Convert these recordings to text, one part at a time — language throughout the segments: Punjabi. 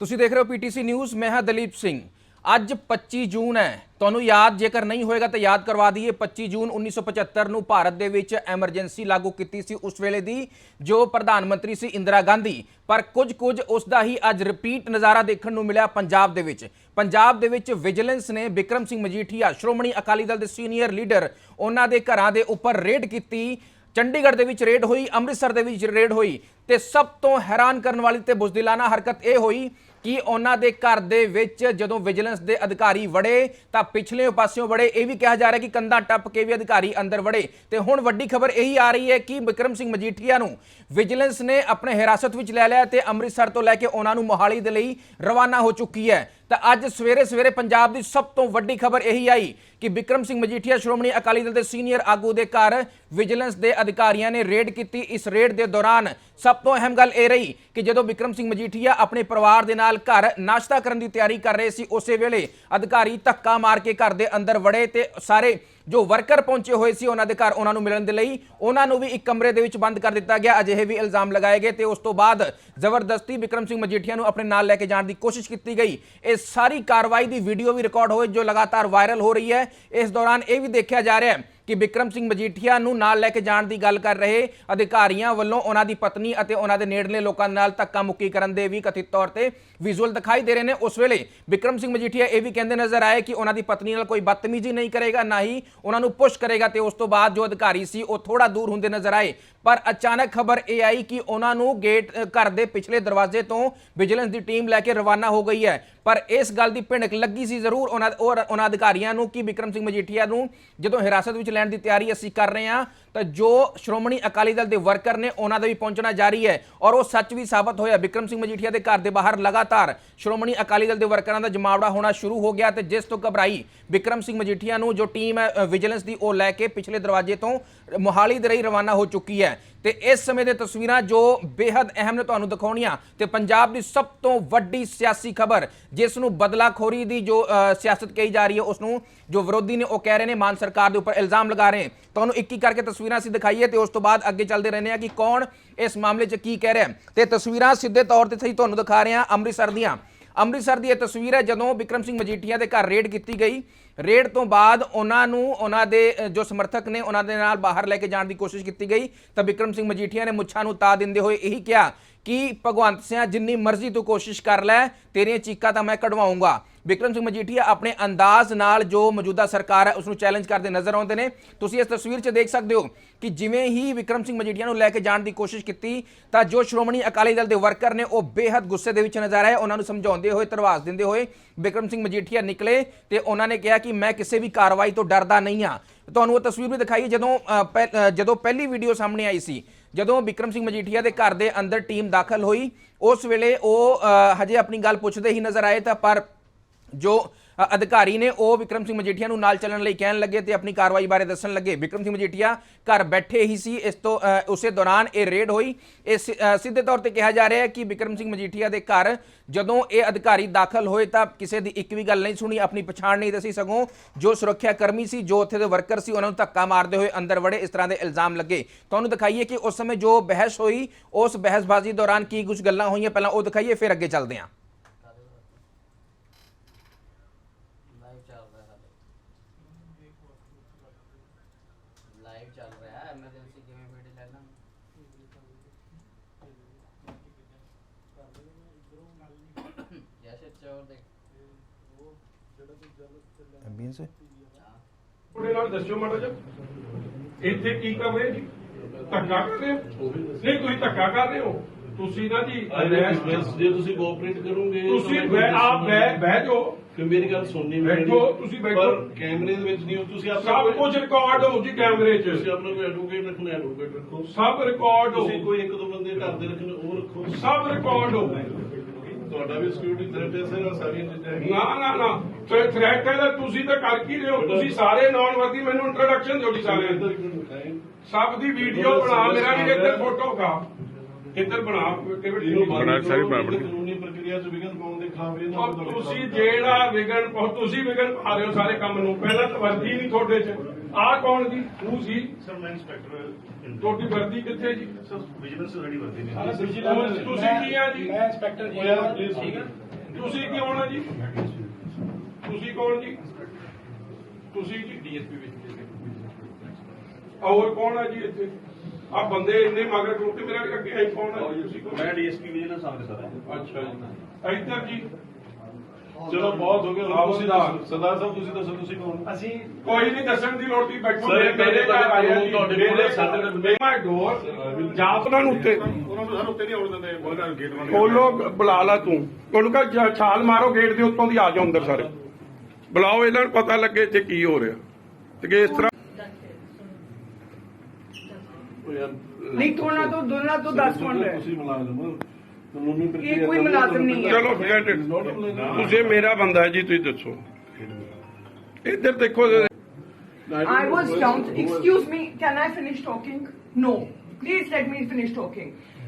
ਤੁਸੀਂ ਦੇਖ ਰਹੇ ਹੋ ਪੀਟੀਸੀ ਨਿਊਜ਼, ਮੈਂ ਹਾਂ ਦਲੀਪ ਸਿੰਘ। ਅੱਜ 25 ਜੂਨ ਹੈ। ਤੁਹਾਨੂੰ ਯਾਦ ਜੇਕਰ ਨਹੀਂ ਹੋਏਗਾ ਤਾਂ ਯਾਦ ਕਰਵਾ ਦਈਏ 25 ਜੂਨ 1975 ਨੂੰ ਭਾਰਤ ਦੇ ਵਿੱਚ ਐਮਰਜੈਂਸੀ ਲਾਗੂ ਕੀਤੀ ਸੀ ਉਸ ਵੇਲੇ ਦੀ, ਜੋ ਪ੍ਰਧਾਨ ਮੰਤਰੀ ਸੀ ਇੰਦਰਾ ਗਾਂਧੀ। ਪਰ ਕੁਝ ਕੁਝ ਉਸ ਦਾ ਹੀ ਅੱਜ ਰਿਪੀਟ ਨਜ਼ਾਰਾ ਦੇਖਣ ਨੂੰ ਮਿਲਿਆ ਪੰਜਾਬ ਦੇ ਵਿੱਚ। ਪੰਜਾਬ ਦੇ ਵਿੱਚ ਵਿਜੀਲੈਂਸ ਨੇ ਵਿਕਰਮ ਸਿੰਘ ਮਜੀਠੀਆ, ਸ਼੍ਰੋਮਣੀ ਅਕਾਲੀ ਦਲ ਦੇ ਸੀਨੀਅਰ ਲੀਡਰ ਉਹਨਾਂ ਦੇ ਘਰਾਂ ਦੇ ਉੱਪਰ ਰੇਡ ਕੀਤੀ। ਚੰਡੀਗੜ੍ਹ ਦੇ ਵਿੱਚ ਰੇਡ ਹੋਈ, ਅੰਮ੍ਰਿਤਸਰ ਦੇ ਵਿੱਚ ਰੇਡ ਹੋਈ ਤੇ ਸਭ ਤੋਂ ਹੈਰਾਨ ਕਰਨ ਵਾਲੀ ਤੇ ਬੁਜ਼ਦਿਲਾਨਾ ਹਰਕਤ ਇਹ ਹੋਈ ਕਿ ਉਹਨਾਂ ਦੇ ਘਰ ਦੇ ਵਿੱਚ ਜਦੋਂ ਵਿਜੀਲੈਂਸ ਦੇ ਅਧਿਕਾਰੀ ਵੜੇ ਤਾਂ ਪਿਛਲੇ ਪਾਸਿਓਂ ਵੜੇ, ਇਹ ਵੀ ਕਿਹਾ ਜਾ ਰਿਹਾ ਕਿ ਕੰਧਾਂ ਟੱਪ ਕੇ ਵੀ ਅਧਿਕਾਰੀ ਅੰਦਰ ਵੜੇ। ਤੇ ਹੁਣ ਵੱਡੀ ਖਬਰ ਇਹੀ ਆ ਰਹੀ ਹੈ ਕਿ ਵਿਕਰਮ ਸਿੰਘ ਮਜੀਠੀਆ ਨੂੰ ਵਿਜੀਲੈਂਸ ਨੇ ਆਪਣੇ ਹਿਰਾਸਤ ਵਿੱਚ ਲੈ ਲਿਆ ਤੇ ਅੰਮ੍ਰਿਤਸਰ ਤੋਂ ਲੈ ਕੇ ਉਹਨਾਂ ਨੂੰ ਮੋਹਾਲੀ ਦੇ ਲਈ ਰਵਾਨਾ ਹੋ ਚੁੱਕੀ ਹੈ। ਤਾਂ ਅੱਜ ਸਵੇਰੇ ਸਵੇਰੇ ਪੰਜਾਬ ਦੀ ਸਭ ਤੋਂ ਵੱਡੀ ਖਬਰ ਇਹੀ ਆਈ ਕਿ ਵਿਕਰਮ ਸਿੰਘ ਮਜੀਠੀਆ, ਸ਼੍ਰੋਮਣੀ ਅਕਾਲੀ ਦਲ ਦੇ ਸੀਨੀਅਰ ਆਗੂ ਦੇ ਘਰ ਵਿਜੀਲੈਂਸ ਦੇ ਅਧਿਕਾਰੀਆਂ ਨੇ ਰੇਡ ਕੀਤੀ। ਇਸ ਰੇਡ ਦੇ ਦੌਰਾਨ ਸਭ ਤੋਂ ਅਹਿਮ ਗੱਲ ਇਹ ਰਹੀ ਕਿ ਜਦੋਂ ਵਿਕਰਮ ਸਿੰਘ ਮਜੀਠੀਆ ਆਪਣੇ ਪਰਿਵਾਰ ਦੇ ਨਾਲ ਘਰ ਨਾਸ਼ਤਾ ਕਰਨ ਦੀ ਤਿਆਰੀ ਕਰ ਰਹੇ ਸੀ, ਉਸੇ ਵੇਲੇ ਅਧਿਕਾਰੀ ਧੱਕਾ ਮਾਰ ਕੇ ਘਰ ਦੇ ਅੰਦਰ ਵੜੇ ਤੇ ਸਾਰੇ ਜੋ ਵਰਕਰ ਪਹੁੰਚੇ ਹੋਏ ਸੀ ਉਹਨਾਂ ਦੇ ਘਰ ਉਹਨਾਂ ਨੂੰ ਮਿਲਣ ਦੇ ਲਈ, ਉਹਨਾਂ ਨੂੰ ਵੀ ਇੱਕ ਕਮਰੇ ਦੇ ਵਿੱਚ ਬੰਦ ਕਰ ਦਿੱਤਾ ਗਿਆ। ਅਜਿਹੇ ਵੀ ਇਲਜ਼ਾਮ ਲਗਾਏ ਗਏ ਤੇ ਉਸ ਤੋਂ ਬਾਅਦ ਜ਼ਬਰਦਸਤੀ ਵਿਕਰਮ ਸਿੰਘ ਮਜੀਠੀਆ ਨੂੰ ਆਪਣੇ ਨਾਲ ਲੈ ਕੇ ਜਾਣ ਦੀ ਕੋਸ਼ਿਸ਼ ਕੀਤੀ ਗਈ। ਇਹ ਸਾਰੀ ਕਾਰਵਾਈ ਦੀ ਵੀਡੀਓ ਵੀ ਰਿਕਾਰਡ ਹੋਈ ਜੋ ਲਗਾਤਾਰ ਵਾਇਰਲ ਹੋ ਰਹੀ ਹੈ। ਇਸ ਦੌਰਾਨ ਇਹ ਵੀ ਦੇਖਿਆ ਜਾ ਰਿਹਾ ਹੈ ਕਿ ਵਿਕਰਮ ਸਿੰਘ ਮਜੀਠੀਆ ਨੂੰ ਨਾਲ ਲੈ ਕੇ ਜਾਣ ਦੀ ਗੱਲ ਕਰ ਰਹੇ ਅਧਿਕਾਰੀਆਂ ਵੱਲੋਂ ਉਹਨਾਂ ਦੀ ਪਤਨੀ ਅਤੇ ਉਹਨਾਂ ਦੇ ਨੇੜਲੇ ਲੋਕਾਂ ਨਾਲ ਧੱਕਾ ਮੁੱਕੀ ਕਰਨ ਦੇ ਵੀ ਕਥਿਤ ਤੌਰ ਤੇ ਵਿਜ਼ੂਅਲ ਦਿਖਾਈ ਦੇ ਰਹੇ ਨੇ। ਉਸ ਵੇਲੇ ਵਿਕਰਮ ਸਿੰਘ ਮਜੀਠੀਆ ਇਹ ਵੀ ਕਹਿੰਦੇ ਨਜ਼ਰ ਆਏ ਕਿ ਉਹਨਾਂ ਦੀ ਪਤਨੀ ਨਾਲ ਕੋਈ ਬਦਤਮੀਜ਼ੀ ਨਹੀਂ ਕਰੇਗਾ, ਨਾ ਹੀ ਉਹਨਾਂ ਨੂੰ ਪੁਸ਼ ਕਰੇਗਾ ਤੇ ਉਸ ਤੋਂ ਬਾਅਦ ਜੋ ਅਧਿਕਾਰੀ ਸੀ ਉਹ ਥੋੜਾ ਦੂਰ ਹੁੰਦੇ ਨਜ਼ਰ ਆਏ। ਪਰ ਅਚਾਨਕ ਖਬਰ ਇਹ ਆਈ ਕਿ ਉਹਨਾਂ ਨੂੰ ਗੇਟ ਘਰ ਦੇ ਪਿਛਲੇ ਦਰਵਾਜ਼ੇ ਤੋਂ ਵਿਜੀਲੈਂਸ ਦੀ ਟੀਮ ਲੈ ਕੇ ਰਵਾਨਾ ਹੋ ਗਈ ਹੈ। ਪਰ ਇਸ ਗੱਲ ਦੀ ਭਿਣਕ ਲੱਗੀ ਸੀ ਜ਼ਰੂਰ ਉਹਨਾਂ ਔਰ ਉਹਨਾਂ ਅਧਿਕਾਰੀਆਂ ਨੂੰ ਕਿ ਵਿਕਰਮ ਸਿੰਘ ਮਜੀਠੀਆ ਨੂੰ ਜਦੋਂ ਹਿਰਾਸਤ ਵਿੱਚ ਲੈਣ ਦੀ ਤਿਆਰੀ ਅਸੀਂ ਕਰ ਰਹੇ ਹਾਂ, ਤਾਂ ਜੋ ਸ਼੍ਰੋਮਣੀ ਅਕਾਲੀ ਦਲ ਦੇ ਵਰਕਰ ਨੇ ਉਹਨਾਂ ਦਾ ਵੀ ਪਹੁੰਚਣਾ ਜਾਰੀ ਹੈ ਔਰ ਉਹ ਸੱਚ ਵੀ ਸਾਬਤ ਹੋਇਆ। ਵਿਕਰਮ ਸਿੰਘ ਮਜੀਠੀਆ ਦੇ ਘਰ ਦੇ ਬਾਹਰ ਲਗਾਤਾਰ ਸ਼੍ਰੋਮਣੀ ਅਕਾਲੀ ਦਲ ਦੇ ਵਰਕਰਾਂ ਦਾ ਜਮਾਵੜਾ ਹੋਣਾ ਸ਼ੁਰੂ ਹੋ ਗਿਆ ਤੇ ਜਿਸ ਤੋਂ ਘਬਰਾਈ ਵਿਕਰਮ ਸਿੰਘ ਮਜੀਠੀਆ ਨੂੰ ਜੋ ਟੀਮ ਹੈ ਵਿਜੀਲੈਂਸ ਦੀ ਉਹ ਲੈ ਕੇ ਪਿਛਲੇ ਦਰਵਾਜ਼ੇ ਤੋਂ ਮੋਹਾਲੀ ਦੇ ਲਈ ਰਵਾਨਾ ਹੋ ਚੁੱਕੀ ਹੈ। ਤੇ ਇਸ ਸਮੇਂ ਦੇ ਤਸਵੀਰਾਂ ਜੋ ਬੇहद ਅਹਿਮ ਨੇ ਤੁਹਾਨੂੰ ਦਿਖਾਉਣੀਆਂ। ਤੇ ਪੰਜਾਬ ਦੀ ਸਭ ਤੋਂ ਵੱਡੀ ਸਿਆਸੀ ਖਬਰ, ਜਿਸ ਨੂੰ ਬਦਲਾਖੋਰੀ ਦੀ ਜੋ ਸਿਆਸਤ ਕਹੀ ਜਾ ਰਹੀ ਹੈ, ਉਸ ਨੂੰ ਜੋ ਵਿਰੋਧੀ ਨੇ ਉਹ ਕਹਿ ਰਹੇ ਨੇ, ਮਾਨ ਸਰਕਾਰ ਦੇ ਉੱਪਰ ਇਲਜ਼ਾਮ ਲਗਾ ਰਹੇ ਤੁਹਾਨੂੰ ਇੱਕ ਇੱਕ ਕਰਕੇ ਤਸਵੀਰਾਂ ਅਸੀਂ ਦਿਖਾਈਏ ਤੇ ਉਸ ਤੋਂ ਬਾਅਦ ਅੱਗੇ ਚੱਲਦੇ ਰਹਿੰਦੇ ਆ ਕਿ ਕੌਣ ਇਸ ਮਾਮਲੇ 'ਚ ਕੀ ਕਹਿ ਰਿਹਾ ਹੈ। ਤੇ ਤਸਵੀਰਾਂ ਸਿੱਧੇ ਤੌਰ ਤੇ ਸਹੀ ਤੁਹਾਨੂੰ ਦਿਖਾ ਰਹੇ ਹਾਂ ਅੰਮ੍ਰਿਤਸਰ ਦੀਆਂ। ਅੰਮ੍ਰਿਤਸਰ ਦੀ ਇਹ ਤਸਵੀਰ ਹੈ, ਜਦੋਂ ਵਿਕਰਮ ਸਿੰਘ ਮਜੀਠੀਆ ਦੇ ਘਰ ਰੇਡ ਕੀਤੀ ਗਈ ਰੇਡ ਤੋਂ ਬਾਅਦ ਉਹਨਾਂ ਨੂੰ, ਉਹਨਾਂ ਦੇ ਜੋ ਸਮਰਥਕ ਨੇ, ਉਹਨਾਂ ਦੇ ਨਾਲ ਬਾਹਰ ਲੈ ਕੇ ਜਾਣ ਦੀ ਕੋਸ਼ਿਸ਼ ਕੀਤੀ ਗਈ, ਤਾਂ ਵਿਕਰਮ ਸਿੰਘ ਮਜੀਠੀਆ ਨੇ ਮੁੱਛਾਂ ਨੂੰ ਤਾ ਦਿੰਦੇ ਹੋਏ ਇਹੀ ਕਿਹਾ ਕਿ ਭਗਵੰਤ ਸਿੰਘ ਜਿੰਨੀ ਮਰਜ਼ੀ ਤੂੰ ਕੋਸ਼ਿਸ਼ ਕਰ ਲੈ, ਤੇਰੀਆਂ ਚੀਕਾਂ ਤਾਂ ਮੈਂ ਕਢਵਾਉਂਗਾ। ਵਿਕਰਮ ਸਿੰਘ ਮਜੀਠੀਆ ਆਪਣੇ ਅੰਦਾਜ਼ ਨਾਲ ਜੋ ਮੌਜੂਦਾ ਸਰਕਾਰ ਹੈ ਉਸ ਨੂੰ ਚੈਲੰਜ ਕਰਦੇ ਨਜ਼ਰ ਆਉਂਦੇ ਨੇ। ਤੁਸੀਂ ਇਸ ਤਸਵੀਰ 'ਚ ਦੇਖ ਸਕਦੇ ਹੋ ਕਿ ਜਿਵੇਂ ਹੀ ਵਿਕਰਮ ਸਿੰਘ ਮਜੀਠੀਆ ਨੂੰ ਲੈ ਕੇ ਜਾਣ ਦੀ ਕੋਸ਼ਿਸ਼ ਕੀਤੀ, ਤਾਂ ਜੋ ਸ਼੍ਰੋਮਣੀ ਅਕਾਲੀ ਦਲ ਦੇ ਵਰਕਰ ਨੇ, ਉਹ ਬੇहद ਗੁੱਸੇ ਦੇ ਵਿੱਚ ਨਜ਼ਰ ਆਏ, ਉਹਨਾਂ ਨੂੰ ਸਮਝਾਉਂਦੇ ਹੋਏ ਧਰਵਾਸ ਦਿੰਦੇ ਹੋਏ ਵਿਕਰਮ ਸਿੰਘ ਮਜੀਠੀਆ ਨਿਕਲੇ ਤੇ ਉਹਨਾਂ ਨੇ ਕਿਹਾ ਕਿ ਮੈਂ ਕਿਸੇ ਵੀ ਕਾਰਵਾਈ ਤੋਂ ਡਰਦਾ ਨਹੀਂ ਹਾਂ। ਤੁਹਾਨੂੰ ਉਹ ਤਸਵੀਰ ਵੀ ਦਿਖਾਈ ਜਦੋਂ ਅ, ਪਹਿ- ਜਦੋਂ ਪਹਿਲੀ ਵੀਡੀਓ ਸਾਹਮਣੇ ਆਈ ਸੀ ਜਦੋਂ ਵਿਕਰਮ ਸਿੰਘ ਮਜੀਠੀਆ ਦੇ ਘਰ ਦੇ ਅੰਦਰ ਟੀਮ ਦਾਖਲ ਹੋਈ ਉਸ ਵੇਲੇ ਉਹ ਅ, ਹਜੇ ਆਪਣੀ ਗੱਲ ਪੁੱਛਦੇ ਹੀ ਨਜ਼ਰ ਆਏ ਤਾਂ ਪਰ ਜੋ ਅਧਿਕਾਰੀ ਨੇ ਉਹ ਵਿਕਰਮ ਸਿੰਘ ਮਜੀਠੀਆ ਨੂੰ ਨਾਲ ਚੱਲਣ ਲਈ ਕਹਿਣ ਲੱਗੇ ਤੇ ਆਪਣੀ ਕਾਰਵਾਈ ਬਾਰੇ ਦੱਸਣ ਲੱਗੇ। ਵਿਕਰਮ ਸਿੰਘ ਮਜੀਠੀਆ ਘਰ ਬੈਠੇ ਹੀ ਸੀ। ਇਸ ਤੋਂ ਉਸੇ ਦੌਰਾਨ ਇਹ ਰੇਡ ਹੋਈ। ਇਹ ਸਿੱਧੇ ਤੌਰ ਤੇ ਕਿਹਾ ਜਾ ਰਿਹਾ ਹੈ ਕਿ ਵਿਕਰਮ ਸਿੰਘ ਮਜੀਠੀਆ ਦੇ ਘਰ ਜਦੋਂ ਇਹ ਅਧਿਕਾਰੀ ਦਾਖਲ ਹੋਏ ਤਾਂ ਕਿਸੇ ਦੀ ਇੱਕ ਵੀ ਗੱਲ ਨਹੀਂ ਸੁਣੀ, ਆਪਣੀ ਪਛਾਣ ਨਹੀਂ ਦੱਸੀ ਸਗੋਂ ਜੋ ਸੁਰੱਖਿਆ ਕਰਮੀ ਸੀ, ਜੋ ਉੱਥੇ ਦੇ ਵਰਕਰ ਸੀ, ਉਹਨਾਂ ਨੂੰ ਧੱਕਾ ਮਾਰਦੇ ਹੋਏ ਅੰਦਰ ਵੜੇ। ਇਸ ਤਰ੍ਹਾਂ ਦੇ ਇਲਜ਼ਾਮ ਲੱਗੇ। ਤੁਹਾਨੂੰ ਦਿਖਾਈਏ ਕਿ ਉਸ ਸਮੇਂ ਜੋ ਬਹਿਸ ਹੋਈ, ਉਸ ਬਹਿਸਬਾਜ਼ੀ ਦੌਰਾਨ ਕੀ ਕੁਝ ਗੱਲਾਂ ਹੋਈਆਂ? ਪਹਿਲਾਂ ਉਹ ਦਿਖਾਈਏ, ਫਿਰ ਅੱਗੇ ਚੱਲਦੇ ਹਾਂ ਲਾਈਵ ਚੱਲ ਰਿਹਾ ਹੈ ਲਾਈਵ ਚੱਲ ਰਿਹਾ ਹੈ ਐਮਰਜੈਂਸੀ ਕਿਵੇਂ ਵੀਡੀਓ ਲੈ ਲਾਂ ਜੈਸੇ ਚੋਰ ਦੇਖ ਐਂਬੀਐਂਸ ਹਾਂ ਤੁਹਾਡੇ ਨਾਲ ਦੱਸਿਓ ਮਾੜਾ ਜਿਹਾ। ਇੱਥੇ ਕੀ ਕਰ ਰਹੇ ਜੀ? ਧੱਕਾ ਕਰ ਰਹੇ ਹੋ? ਨਹੀਂ ਤੁਸੀਂ ਧੱਕਾ ਕਰ ਰਹੇ ਹੋ। ਤੁਸੀਂ ਨਾ ਜੀ ਜੇ ਤੁਸੀਂ ਕੋਆਪਰੇਟ ਕਰੋਗੇ ਤੁਸੀਂ ਆਪ ਬਹਿ ਬਹਿ ਜਾਓ। ਫਿਰ ਮੇਰੀ ਗੱਲ ਸੁਣਨੀ ਵੀ ਬੈਠੋ। ਤੁਸੀਂ ਬੈਠੋ। ਕੈਮਰੇ ਦੇ ਵਿੱਚ ਨਹੀਂ ਹੋ ਤੁਸੀਂ ਆਪਣਾ ਸਭ ਕੋਈ- ਕੁਝ ਰਿਕਾਰਡ ਹੋ ਜੀ ਕੈਮਰੇ 'ਚ। ਤੁਸੀਂ ਆਪਣਾ ਕੋਈ ਐਡਵੋਕੇਟ ਰੱਖਣਾ ਐਡਵੋਕੇਟ ਰੱਖੋ। ਸਭ ਰਿਕਾਰਡ ਹੋ। ਤੁਸੀਂ ਕੋਈ ਇੱਕ ਦੋ ਬੰਦੇ ਘਰ ਦੇ ਰੱਖਣੇ ਉਹ ਰੱਖੋ। ਸਭ ਰਿਕਾਰਡ ਹੋ। ਤੁਹਾਡਾ ਵੀ ਸਿਕਿਉਰਿਟੀ ਥ੍ਰੈਟ ਹੈ ਸਰ ਸਾਰੀਆਂ ਚੀਜ਼ਾਂ। ਨਾ ਨਾ ਨਾ। ਤੇ ਥ੍ਰੈਟ ਹੈ ਤਾਂ ਤੁਸੀਂ ਤਾਂ ਕਰ ਕੀ ਰਹੇ ਹੋ? ਤੁਸੀਂ ਸਾਰੇ ਨਾਨ ਵਰਦੀ ਮੈਨੂੰ ਇੰਟਰੋਡਕਸ਼ਨ ਦਿਓ ਜੀ ਦਿਖਾਏ। ਸਭ ਦੀ ਵੀਡੀਓ ਬਣਾ ਮੇਰਾ ਵੀ ਇੱਧਰ ਫੋਟੋ ਖਾ। ਇੱਧਰ ਬਣਾ ਇਹਨੂੰ ਬਣਾ ਸਾਰੀ ਕਰੋ, ਬਰਾਬਰ। ਕਾਨੂੰਨੀ ਪ੍ਰਕਿਰਿਆ ਚ ਵਿਘਨ ਪਾਉਣ ਦੇ ਖਿਲਾਫ ਇਹ ਨਾ ਤੁਸੀਂ ਜਿਹੜਾ ਵਿਗਨ ਤੁਸੀਂ ਵਿਗਨ ਪਾ ਰਹੇ ਹੋ ਸਾਰੇ ਕੰਮ ਨੂੰ। ਪਹਿਲਾਂ ਤਾਂ ਵਰਦੀ ਨਹੀਂ ਤੁਹਾਡੇ 'ਚ। ਆ ਕੌਣ ਜੀ ਤੂੰ ਸੀ? ਸਰ ਮੈਂ ਇੰਸਪੈਕਟਰ ਤੁਹਾਡੀ ਵਰਦੀ ਕਿੱਥੇ ਜੀ? ਸਰ ਵਿਜੀਲੈਂਸ ਰੈਡੀ ਵਰਦੀ ਨੇ ਉਹ ਤੁਸੀਂ ਕੀ ਆ ਜੀ? ਮੈਂ ਇੰਸਪੈਕਟਰ ਜੀ ਹੋਇਆ, ਠੀਕ ਹੈ। ਤੁਸੀਂ ਕੀ ਹੋਣਾ ਜੀ? ਤੁਸੀਂ ਕੌਣ ਜੀ? ਤੁਸੀਂ ਜੀ? ਡੀਐਸਪੀ ਵਿੱਚ ਹੋਰ ਕੌਣ ਆ ਜੀ ਇੱਥੇ? ਆ ਬੰਦੇ ਇੰਨੇ ਮਗਰ ਖਲੋਤੇ ਮੇਰਾ ਅੱਗੇ ਆਈ ਕੌਣ ਆ ਤੁਸੀਂ ਕੌਣ ਮੈਂ ਡੀਐਸਪੀ ਵਿਜੀਲੈਂਸ ਆਉਂਦੇ ਸਰ। ਅੱਛਾ ਜੀ। ਇੱਧਰ ਜੀ। ਚਲੋ ਬਹੁਤ ਹੋ ਗਿਆ ਤੁਸੀਂ ਸਰਦਾਰ। ਦੱਸੋ। ਸਰਦਾਰ ਸਾਹਿਬ ਤੁਸੀਂ ਦੱਸੋ ਤੁਸੀਂ ਕੌਣ? ਅਸੀਂ ਕੋਈ ਨਹੀਂ ਦੱਸਣ ਦੀ ਲੋੜ ਨਹੀਂ ਬੈਠੋ ਮੇਰੇ ਘਰ ਆਏ ਆ ਜੀ। ਤੁਹਾਡੇ ਕੋਲ ਮੇਰੇ ਸਾਡੇ ਨਾਲ- ਮਾਈ ਡੋਰ ਜਾ। ਉਹਨਾਂ ਨੂੰ ਉੱਤੇ ਉਹਨਾਂ ਨੂੰ ਸਰ ਉੱਤੇ ਨਹੀਂ ਆਉਣ ਦਿੰਦੇ ਨੂੰ ਗੇਟ ਬੰਦ ਖੋਲੋ ਬੁਲਾ ਲਾ ਤੂੰ। ਉਹਨੂੰ ਕਹ ਛਾਲ ਮਾਰੋ ਗੇਟ ਦੇ ਉੱਤੋਂ ਦੀ ਆ ਜਾਓ ਅੰਦਰ ਸਾਰੇ। ਬੁਲਾਓ ਇਹਨਾਂ ਨੂੰ ਪਤਾ ਲੱਗੇ ਇੱਥੇ ਕੀ ਹੋ ਰਿਹਾ। ਤੇ ਇਸ ਤਰ੍ਹਾਂ ਨਹੀਂ ਤੋੜਨਾ ਤੋਂ ਦੋਨਾ ਤੋਂ 10 ਕੌਣ ਰਿਹਾ? ਤੁਸੀਂ। ਕਾਨੂੰਨੀ ਪ੍ਰਕਿਰਿਆ ਕੋਈ ਮੁਲਾਜ਼ਮ ਨਹੀਂ ਹੈ। ਚਲੋ forget it. ਤੁਸੀਂ ਮੇਰਾ ਬੰਦਾ ਹੈ ਜੀ ਤੁਸੀਂ ਦੱਸੋ ਇੱਧਰ ਦੇਖੋ I was down. Excuse me, can I finish talking? No. Please let me finish talking.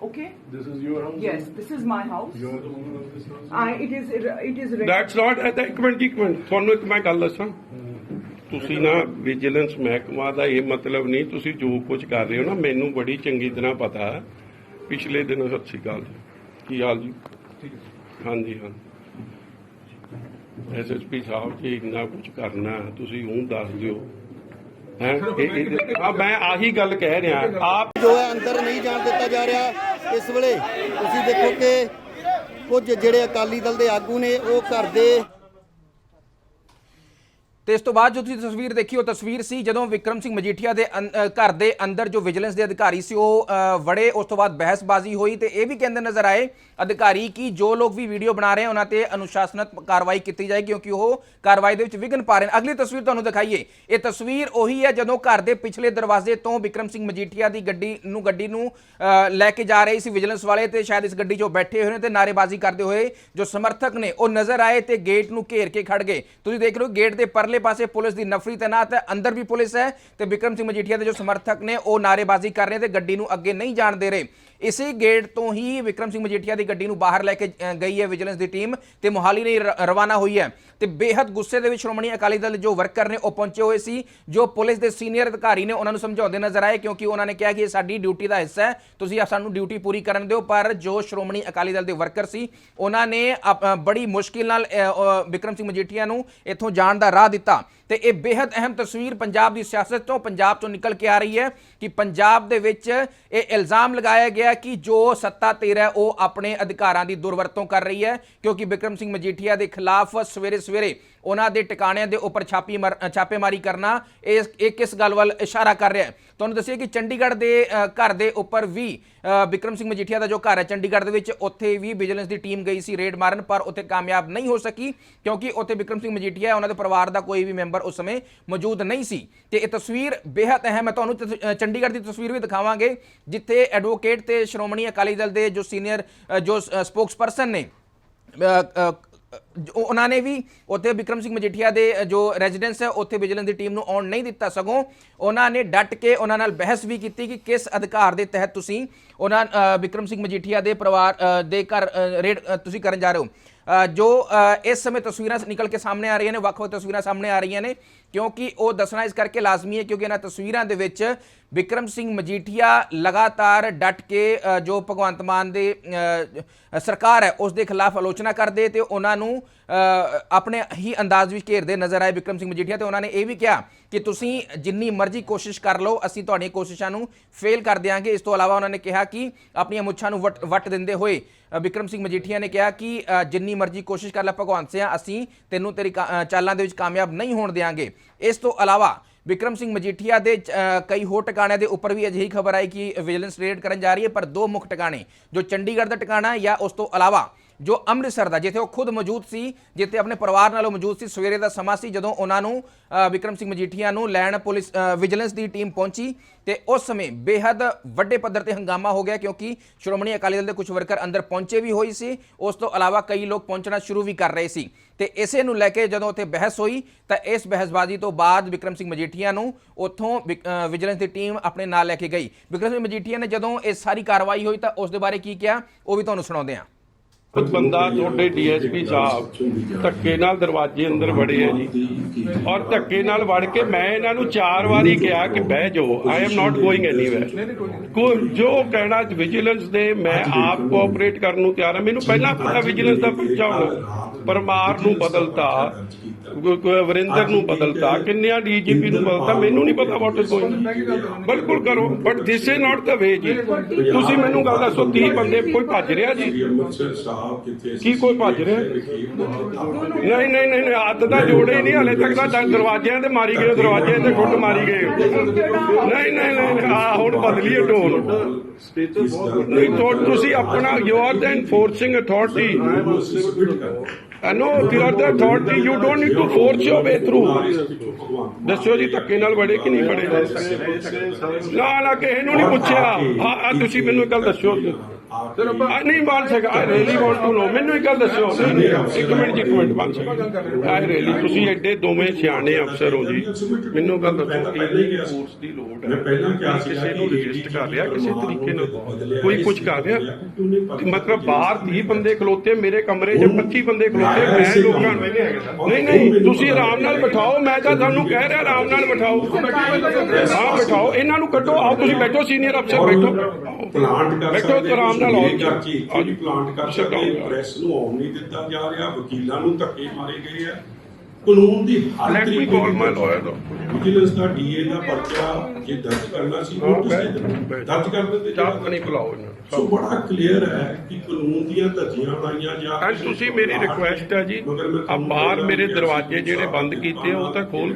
Okay. This is your house? Yes, this is my house. You are the owner of this house? I. It is. It is. That's not at ਇੱਕ ਮਿੰਟ ਜੀ, ਇੱਕ ਮਿੰਟ ਤੁਹਾਨੂੰ ਇੱਕ ਮੈਂ ਗੱਲ ਦੱਸਾਂ ਤੁਸੀਂ ਨਾ ਵਿਜੀਲੈਂਸ ਮਹਿਕਮਾ ਦਾ ਇਹ ਮਤਲਬ ਨਹੀਂ ਤੁਸੀਂ ਜੋ ਕੁਝ ਕਰ ਰਹੇ ਹੋ ਨਾ ਮੈਨੂੰ ਬੜੀ ਚੰਗੀ ਤਰ੍ਹਾਂ ਪਤਾ ਹੈ ਪਿਛਲੇ ਦਿਨ ਸਤਿ ਸ਼੍ਰੀ ਅਕਾਲ ਜੀ ਕੀ ਹਾਲ ਜੀ ਹਾਂਜੀ ਹਾਂ ਐਸਐਸਪੀ ਸਾਹਿਬ ਜੀ ਇੰਨਾ ਕੁਝ ਕਰਨਾ ਤੁਸੀਂ ਉਹ ਦੱਸ ਦਿਓ ਆ ਮੈਂ ਆਹੀ ਗੱਲ ਕਹਿ ਰਿਹਾ। ਆਪ ਜੋ ਹੈ ਅੰਦਰ ਨਹੀਂ ਜਾਣ ਦਿੱਤਾ ਜਾ ਰਿਹਾ ਇਸ ਵੇਲੇ ਤੁਸੀਂ ਦੇਖੋ ਕਿ ਕੁਝ ਜਿਹੜੇ ਅਕਾਲੀ ਦਲ ਦੇ ਆਗੂ ਨੇ ਉਹ ਘਰ ਦੇ ਤੇ ਇਸ ਤੋਂ ਬਾਅਦ ਜੋ ਤੁਸੀਂ ਤਸਵੀਰ ਦੇਖੀ ਉਹ ਤਸਵੀਰ ਸੀ ਜਦੋਂ ਵਿਕਰਮ ਸਿੰਘ ਮਜੀਠੀਆ ਦੇ ਘਰ ਦੇ ਅੰਦਰ ਜੋ ਵਿਜੀਲੈਂਸ ਦੇ ਅਧਿਕਾਰੀ ਸੀ ਉਹ ਵੜੇ। ਉਸ ਤੋਂ ਬਾਅਦ ਬਹਿਸਬਾਜ਼ੀ ਹੋਈ ਤੇ ਇਹ ਵੀ ਕਹਿੰਦੇ ਨਜ਼ਰ ਆਏ ਅਧਿਕਾਰੀ ਕਿ ਜੋ ਲੋਕ ਵੀ ਵੀਡੀਓ ਬਣਾ ਰਹੇ ਉਹਨਾਂ ਤੇ ਅਨੁਸ਼ਾਸਨਤ ਕਾਰਵਾਈ ਕੀਤੀ ਜਾਏ ਕਿਉਂਕਿ ਉਹ ਕਾਰਵਾਈ ਦੇ ਵਿੱਚ ਵਿਘਨ ਪਾ ਰਹੇ ਨੇ। ਅਗਲੀ ਤਸਵੀਰ ਤੁਹਾਨੂੰ ਦਿਖਾਈਏ। ਇਹ ਤਸਵੀਰ ਉਹੀ ਹੈ ਜਦੋਂ ਘਰ ਦੇ ਪਿਛਲੇ ਦਰਵਾਜ਼ੇ ਤੋਂ ਵਿਕਰਮ ਸਿੰਘ ਮਜੀਠੀਆ ਦੀ ਗੱਡੀ ਨੂੰ ਗੱਡੀ ਨੂੰ ਅ, ਲੈ ਕੇ ਜਾ ਰਹੇ ਸੀ ਵਿਜੀਲੈਂਸ ਵਾਲੇ ਤੇ ਸ਼ਾਇਦ ਇਸ ਗੱਡੀ 'ਚੋਂ ਬੈਠੇ ਹੋਏ ਨੇ ਤੇ ਨਾਰੇਬਾਜ਼ੀ ਕਰਦੇ ਹੋਏ ਜੋ ਸਮਰਥਕ ਨੇ ਉਹ ਨਜ਼ਰ ਆਏ ਤੇ ਗੇਟ ਨੂੰ ਘੇਰ ਕੇ ਖੜ ਗਏ। ਤੁਸੀਂ ਦੇਖ ਰਹੇ ਹੋ ਗੇਟ ਦੇ ਪਰਲੇ ਪਾਸੇ ਪੁਲਿਸ ਦੀ ਨਫਰੀ ਤੈਨਾਤ ਹੈ, ਅੰਦਰ ਵੀ ਪੁਲਿਸ ਹੈ ਤੇ ਵਿਕਰਮ ਸਿੰਘ ਮਜੀਠੀਆ ਦੇ ਜੋ ਸਮਰਥਕ ਨੇ, ਉਹ ਨਾਰੇਬਾਜ਼ੀ ਕਰ ਰਹੇ ਤੇ ਗੱਡੀ ਨੂੰ ਅੱਗੇ ਨਹੀਂ ਜਾਣ ਦੇ ਰਹੇ। ਇਸੇ ਗੇਟ ਤੋਂ ਹੀ ਵਿਕਰਮ ਸਿੰਘ ਮਜੀਠੀਆ ਦੀ ਗੱਡੀ ਨੂੰ ਬਾਹਰ ਲੈ ਕੇ ਗਈ ਹੈ ਵਿਜੀਲੈਂਸ ਦੀ ਟੀਮ ਤੇ ਮੋਹਾਲੀ ਲਈ ਰਵਾਨਾ ਹੋਈ ਹੈ। ਤੇ ਬੇਹੱਦ ਗੁੱਸੇ ਦੇ ਵਿੱਚ ਸ਼੍ਰੋਮਣੀ ਅਕਾਲੀ ਦਲ ਦੇ ਜੋ ਵਰਕਰ ਨੇ ਉਹ ਪਹੁੰਚੇ ਹੋਏ ਸੀ ਜੋ ਪੁਲਿਸ ਦੇ ਸੀਨੀਅਰ ਅਧਿਕਾਰੀ ਨੇ ਉਹਨਾਂ ਨੂੰ ਸਮਝਾਉਂਦੇ ਨਜ਼ਰ ਆਏ ਕਿਉਂਕਿ ਉਹਨਾਂ ਨੇ ਕਿਹਾ ਕਿ ਇਹ ਸਾਡੀ ਡਿਊਟੀ ਦਾ ਹਿੱਸਾ ਹੈ ਤੁਸੀਂ ਸਾਨੂੰ ਡਿਊਟੀ ਪੂਰੀ ਕਰਨ ਦਿਓ। ਪਰ ਜੋ ਸ਼੍ਰੋਮਣੀ ਅਕਾਲੀ ਦਲ ਦੇ ਵਰਕਰ ਸੀ ਉਹਨਾਂ ਨੇ ਅਪ- ਬੜੀ ਮੁਸ਼ਕਿਲ ਨਾਲ ਅ, ਵਿਕਰਮ ਸਿੰਘ ਮਜੀਠੀਆ ਨੂੰ ਇੱਥੋਂ ਜਾਣ ਦਾ ਰਾਹ ਦਿੱਤਾ। ਤੇ ਇਹ ਬੇहद ਅਹਿਮ ਤਸਵੀਰ ਪੰਜਾਬ ਦੀ ਸਿਆਸਤ ਤੋਂ ਪੰਜਾਬ ਤੋਂ ਨਿਕਲ ਕੇ ਆ ਰਹੀ ਹੈ ਕਿ ਪੰਜਾਬ ਦੇ ਵਿੱਚ ਇਹ ਇਲਜ਼ਾਮ ਲਗਾਇਆ ਗਿਆ ਕਿ ਜੋ ਸੱਤਾ ਧਿਰ ਹੈ, ਉਹ ਆਪਣੇ ਅਧਿਕਾਰਾਂ ਦੀ ਦੁਰਵਰਤੋਂ ਕਰ ਰਹੀ ਹੈ, ਕਿਉਂਕਿ ਵਿਕਰਮ ਸਿੰਘ ਮਜੀਠੀਆ ਦੇ ਖਿਲਾਫ ਸਵੇਰੇ ਸਵੇਰੇ ਉਹਨਾਂ ਦੇ ਟਿਕਾਣਿਆਂ ਦੇ ਉੱਪਰ ਛਾਪੀ ਮਾਰ- ਛਾਪੇਮਾਰੀ ਕਰਨਾ, ਇਹ ਇਹ ਕਿਸ ਗੱਲ ਵੱਲ ਇਸ਼ਾਰਾ ਕਰ ਰਿਹਾ ਹੈ? ਤੁਹਾਨੂੰ ਦੱਸਿਆ ਕਿ ਚੰਡੀਗੜ੍ਹ ਦੇ ਘਰ ਦੇ ਉੱਪਰ ਵੀ ਅ, ਵਿਕਰਮ ਸਿੰਘ ਮਜੀਠੀਆ ਦਾ ਜੋ ਘਰ ਹੈ ਚੰਡੀਗੜ੍ਹ ਦੇ ਵਿੱਚ ਉੱਥੇ ਵੀ ਵਿਜੀਲੈਂਸ ਦੀ ਟੀਮ ਗਈ ਸੀ ਰੇਡ ਮਾਰਨ ਪਰ ਉੱਥੇ ਕਾਮਯਾਬ ਨਹੀਂ ਹੋ ਸਕੀ ਕਿਉਂਕਿ ਉੱਥੇ ਵਿਕਰਮ ਸਿੰਘ ਮਜੀਠੀਆ ਉਹਨਾਂ ਦੇ ਪਰਿਵਾਰ ਦਾ ਕੋਈ ਵੀ ਮੈਂਬਰ ਉਸ ਸਮੇਂ ਮੌਜੂਦ ਨਹੀਂ ਸੀ। ਤੇ ਇਹ ਤਸਵੀਰ ਬੇहद ਅਹਿਮ ਹੈ ਤੁਹਾਨੂੰ ਤਸ- ਚੰਡੀਗੜ੍ਹ ਦੀ ਤਸਵੀਰ ਵੀ ਦਿਖਾਵਾਂਗੇ ਜਿੱਥੇ ਐਡਵੋਕੇਟ ਤੇ ਸ਼੍ਰੋਮਣੀ ਅਕਾਲੀ ਦਲ ਦੇ ਜੋ ਸੀਨੀਅਰ ਜੋ ਸਪੋਕਸਪਰਸਨ ਨੇ ਉਹਨਾਂ ਨੇ ਵੀ ਉੱਥੇ ਵਿਕਰਮ ਸਿੰਘ ਮਜੀਠੀਆ ਦੇ ਜੋ ਰੈਜ਼ੀਡੈਂਸ ਹੈ ਉੱਥੇ ਵਿਜੀਲੈਂਸ ਦੀ ਟੀਮ ਨੂੰ ਆਉਣ ਨਹੀਂ ਦਿੱਤਾ ਸਗੋਂ ਉਹਨਾਂ ਨੇ ਡਟ ਕੇ ਉਹਨਾਂ ਨਾਲ ਬਹਿਸ ਵੀ ਕੀਤੀ ਕਿ ਕਿਸ ਅਧਿਕਾਰ ਦੇ ਤਹਿਤ ਤੁਸੀਂ ਉਹਨਾਂ ਅ, ਵਿਕਰਮ ਸਿੰਘ ਮਜੀਠੀਆ ਦੇ ਪਰਿਵਾਰ ਦੇ ਘਰ ਅ, ਰੇਡ ਤੁਸੀਂ ਕਰਨ ਜਾ ਰਹੇ ਹੋ। ਜੋ ਇਸ ਸਮੇਂ ਤਸਵੀਰਾਂ ਨਿਕਲ ਕੇ ਸਾਹਮਣੇ ਆ ਰਹੀਆਂ ਨੇ, ਵੱਖ-ਵੱਖ ਤਸਵੀਰਾਂ ਸਾਹਮਣੇ ਆ ਰਹੀਆਂ ਨੇ, ਕਿਉਂਕਿ ਉਹ ਦੱਸਣਾ ਇਸ ਕਰਕੇ ਲਾਜ਼ਮੀ ਹੈ ਕਿਉਂਕਿ ਇਹਨਾਂ ਤਸਵੀਰਾਂ ਦੇ ਵਿੱਚ ਵਿਕਰਮ ਸਿੰਘ ਮਜੀਠੀਆ ਲਗਾਤਾਰ ਡਟ ਕੇ ਜੋ ਭਗਵੰਤ ਮਾਨ ਦੇ ਸਰਕਾਰ ਹੈ, ਉਸ ਦੇ ਖਿਲਾਫ ਆਲੋਚਨਾ ਕਰਦੇ ਤੇ ਉਹਨਾਂ ਨੂੰ ਆਪਣੇ ਹੀ ਅੰਦਾਜ਼ ਵਿੱਚ ਘੇਰਦੇ ਨਜ਼ਰ ਆਏ ਵਿਕਰਮ ਸਿੰਘ ਮਜੀਠੀਆ ਤੇ ਉਹਨਾਂ ਨੇ ਇਹ ਵੀ ਕਿਹਾ ਕਿ ਤੁਸੀਂ ਜਿੰਨੀ ਮਰਜ਼ੀ ਕੋਸ਼ਿਸ਼ ਕਰ ਲਓ ਅਸੀਂ ਤੁਹਾਡੀਆਂ ਕੋਸ਼ਿਸ਼ਾਂ ਨੂੰ ਫੇਲ ਕਰ ਦਿਆਂਗੇ। ਇਸ ਤੋਂ ਇਲਾਵਾ ਉਹਨਾਂ ਨੇ ਕਿਹਾ ਕਿ ਆਪਣੀਆਂ ਮੁੱਛਾਂ ਨੂੰ ਵਟ ਵਟ ਦਿੰਦੇ ਹੋਏ ਅ, ਵਿਕਰਮ ਸਿੰਘ ਮਜੀਠੀਆ ਨੇ ਕਿਹਾ ਕਿ ਜਿੰਨੀ ਮਰਜ਼ੀ ਕੋਸ਼ਿਸ਼ ਕਰ ਲੈ ਭਗਵੰਤ ਸਿਆ ਅਸੀਂ ਤੈਨੂੰ ਤੇਰੀ ਕਾ- ਚਾਲਾਂ ਦੇ ਵਿੱਚ ਕਾਮਯਾਬ ਨਹੀਂ ਹੋਣ ਦਿਆਂਗੇ। ਇਸ ਤੋਂ ਇਲਾਵਾ ਵਿਕਰਮ ਸਿੰਘ ਮਜੀਠੀਆ ਦੇ ਕਈ ਹੋਰ ਟਿਕਾਣਿਆਂ ਦੇ ਉੱਪਰ ਵੀ ਅਜਿਹੀ ਖਬਰ ਆਈ ਕਿ ਵਿਜੀਲੈਂਸ ਰੇਡ ਕਰਨ ਜਾ ਰਹੀ ਹੈ ਪਰ ਦੋ ਮੁੱਖ ਟਿਕਾਣੇ ਜੋ ਚੰਡੀਗੜ੍ਹ ਦਾ ਟਿਕਾਣਾ ਹੈ ਜਾਂ ਉਸ ਤੋਂ ਇਲਾਵਾ ਜੋ ਅੰਮ੍ਰਿਤਸਰ ਦਾ ਜਿੱਥੇ ਉਹ ਖੁਦ ਮੌਜੂਦ ਸੀ ਜਿੱਥੇ ਆਪਣੇ ਪਰਿਵਾਰ ਨਾਲ ਉਹ ਮੌਜੂਦ ਸੀ ਸਵੇਰੇ ਦਾ ਸਮਾਂ ਸੀ ਜਦੋਂ ਉਹਨਾਂ ਨੂੰ ਅ, ਵਿਕਰਮ ਸਿੰਘ ਮਜੀਠੀਆ ਨੂੰ ਲੈਣ ਪੁਲਿਸ ਵਿਜੀਲੈਂਸ ਦੀ ਟੀਮ ਪਹੁੰਚੀ ਤੇ ਉਸ ਸਮੇਂ ਬੇਹੱਦ ਵੱਡੇ ਪੱਧਰ ਤੇ ਹੰਗਾਮਾ ਹੋ ਗਿਆ ਕਿਉਂਕਿ ਸ਼੍ਰੋਮਣੀ ਅਕਾਲੀ ਦਲ ਦੇ ਕੁਝ ਵਰਕਰ ਅੰਦਰ ਪਹੁੰਚੇ ਵੀ ਹੋਈ ਸੀ ਉਸ ਤੋਂ ਇਲਾਵਾ ਕਈ ਲੋਕ ਪਹੁੰਚਣਾ ਸ਼ੁਰੂ ਵੀ ਕਰ ਰਹੇ ਸੀ। ਤੇ ਇਸੇ ਨੂੰ ਲੈ ਕੇ ਜਦੋਂ ਉੱਥੇ ਬਹਿਸ ਹੋਈ ਤਾਂ ਇਸ ਬਹਿਸਬਾਜ਼ੀ ਤੋਂ ਬਾਅਦ ਵਿਕਰਮ ਸਿੰਘ ਮਜੀਠੀਆ ਨੂੰ ਉੱਥੋਂ ਵਿਕ- ਵਿਜੀਲੈਂਸ ਦੀ ਟੀਮ ਆਪਣੇ ਨਾਲ ਲੈ ਕੇ ਗਈ। ਵਿਕਰਮ ਸਿੰਘ ਮਜੀਠੀਆ ਨੇ ਜਦੋਂ ਇਹ ਸਾਰੀ ਕਾਰਵਾਈ ਹੋਈ ਤਾਂ ਉਸ ਦੇ ਬਾਰੇ ਕੀ ਕਿਹਾ ਉਹ ਵੀ ਤੁਹਾਨੂੰ ਸੁਣਾਉਂਦੇ ਹਾਂ। ਉਹ ਬੰਦਾ ਤੁਹਾਡੇ ਡੀਐਸਪੀ ਸਾਹਿਬ ਧੱਕੇ ਨਾਲ ਦਰਵਾਜ਼ੇ ਅੰਦਰ ਵੜੇ ਆ ਜੀ। ਔਰ ਧੱਕੇ ਨਾਲ ਵੜ ਕੇ ਮੈਂ ਇਹਨਾਂ ਨੂੰ ਚਾਰ ਵਾਰੀ ਕਿਹਾ ਕਿ ਬਹਿ ਜਾਓ I am not going anywhere ਜੋ ਕਹਿਣਾ ਵਿਜੀਲੈਂਸ ਦੇ, ਮੈਂ ਆਪ ਕੋਆਪਰੇਟ ਕਰਨ ਨੂੰ ਤਿਆਰ ਹਾਂ। ਮੈਨੂੰ ਪਹਿਲਾਂ ਪਤਾ ਵਿਜੀਲੈਂਸ ਦਾ ਪਰਚਾ ਪਰਮਾਰ ਨੂੰ ਬਦਲਤਾ। ਗੁ- ਗੁ- ਵਰਿੰਦਰ ਨੂੰ ਬਦਲਤਾ ਕਿੰਨਿਆਂ ਡੀਜੀਪੀ ਨੂੰ ਬਦਲਤਾ ਮੈਨੂੰ ਨਹੀਂ ਪਤਾ ਵਾਟ ਗੋਇੰਗ ਬਿਲਕੁਲ ਕਰੋ। But this is not the way ਜੀ। ਤੁਸੀਂ ਮੈਨੂੰ ਗੱਲ ਦੱਸੋ 30 ਬੰਦੇ ਕੋਈ ਭੱਜ ਰਿਹਾ ਜੀ? ਅੰਮ੍ਰਿਤਸਰ ਸਾਹਿਬ ਕਿੱਥੇ ਕੀ ਕੋਈ ਭੱਜ ਰਿਹਾ? ਨਹੀਂ ਨਹੀਂ ਨਹੀਂ ਨਹੀਂ, ਹੱਥ ਤਾਂ ਜੋੜੇ ਹੀ ਨਹੀਂ ਹਲੇ ਤੱਕ ਤਾਂ ਦ- ਦਰਵਾਜ਼ਿਆਂ ਤੇ ਮਾਰੀ ਗਏ ਦਰਵਾਜ਼ੇ ਤੇ ਖੁੱਡ ਮਾਰੀ ਗਏ। ਨਹੀਂ ਨਹੀਂ ਨਹੀਂ ਆ ਹੁਣ ਬਦਲੀਏ ਟੋਨ ਨਹੀਂ ਤੁਹਾ- ਤੁਸੀਂ ਆਪਣਾ you are the enforcing authority no you are the thought you don't need to force your way through ਦੱਸੋ ਜੀ ਧੱਕੇ ਨਾਲ ਵੜੇ ਕਿ ਨਹੀਂ ਵੜੇ ਨਾ ਨਾ ਕਿਸੇ ਨੂੰ ਨਹੀਂ ਪੁੱਛਿਆ ਆ ਤੁਸੀਂ ਮੈਨੂੰ ਗੱਲ ਦੱਸਿਓ ਆ ਨਹੀਂ ਬਣ ਸਕਦਾ I really want to know ਮੈਨੂੰ ਇੱਕ ਗੱਲ ਦੱਸੋ ਨਹੀਂ, ਨਹੀਂ, ਇੱਕ ਮਿੰਟ ਜੀ, ਇੱਕ ਮਿੰਟ ਬਣ ਸਕਦਾ ਆਈ ਰੀਲੀ ਤੁਸੀਂ ਐਡੇ ਦੋਵੇਂ ਸਿਆਣੇ ਅਫਸਰ ਹੋ ਜੀ। ਮੈਨੂੰ ਗੱਲ ਦੱਸੋ ਕਿ ਫੋਰਸ ਦੀ ਲੋੜ ਹੈ। ਕਿਸੇ ਨੂੰ ਰਜਿਸਟ ਕਰ ਰਿਹਾ ਕਿਸੇ ਤਰੀਕੇ ਨਾਲ ਕੋਈ ਕੁਝ ਕਰ ਰਿਹਾ। ਮਤਲਬ ਬਾਹਰ 30 ਬੰਦੇ ਖਲੋਤੇ ਮੇਰੇ ਕਮਰੇ 'ਚ 25 ਬੰਦੇ ਖਲੋਤੇ ਮੈਂ ਲੋਕਾਂ ਨੂੰ ਨਹੀਂ ਨਹੀਂ ਤੁਸੀਂ ਆਰਾਮ ਨਾਲ ਬਿਠਾਓ ਮੈਂ ਤਾਂ ਤੁਹਾਨੂੰ ਕਹਿ ਰਿਹਾ ਆਰਾਮ ਨਾਲ ਬਿਠਾਓ। ਹਾਂ ਬਿਠਾਓ ਇਹਨਾਂ ਨੂੰ ਕੱਢੋ ਆਓ ਤੁਸੀਂ ਬੈਠੋ ਸੀਨੀਅਰ ਅਫਸਰ ਬੈਠੋ। ਪਲਾਂਟ ਕਰ ਬੈਠੋ ਆਰਾਮ ਨਾਲ ਕਰਕੇ ਇੱਥੇ ਵੀ ਪਲਾਂਟ ਕਰ ਸਕਦੇ. ਪ੍ਰੈਸ ਨੂੰ ਆਉਣ ਨਹੀਂ ਦਿੱਤਾ ਜਾ ਰਿਹਾ ਵਕੀਲਾਂ ਨੂੰ ਧੱਕੇ ਮਾਰੇ ਗਏ ਆ। ਕਾਨੂੰਨ ਦੀ ਹਰ ਤਰੀਕੇ ਦੀ. ਵਿਜੀਲੈਂਸ ਦਾ ਡੀਏ ਦਾ ਪਰਚਾ ਜੇ ਦਰਜ ਕਰਨਾ ਸੀ ਉਹ ਤੁਸੀਂ ਦਰਜ ਕਰ ਦਿੰਦੇ ਚਾਹ ਪਾਣੀ ਪਿਲਾਓ ਇਹਨਾਂ ਨੂੰ ਸੋ ਬੜਾ ਕਲੀਅਰ ਹੈ ਕਿ ਕਾਨੂੰਨ ਦੀਆਂ ਧੱਜੀਆਂ ਲਾਈਆਂ ਜਾ ਅੱਜ ਤੁਸੀਂ ਮੇਰੀ ਰਿਕੁਐਸਟ ਹੈ ਜੀ ਆ ਬਾਹਰ ਮੇਰੇ ਦਰਵਾਜ਼ੇ ਜਿਹੜੇ ਬੰਦ ਕੀਤੇ ਉਹ ਤਾਂ ਖੋਲ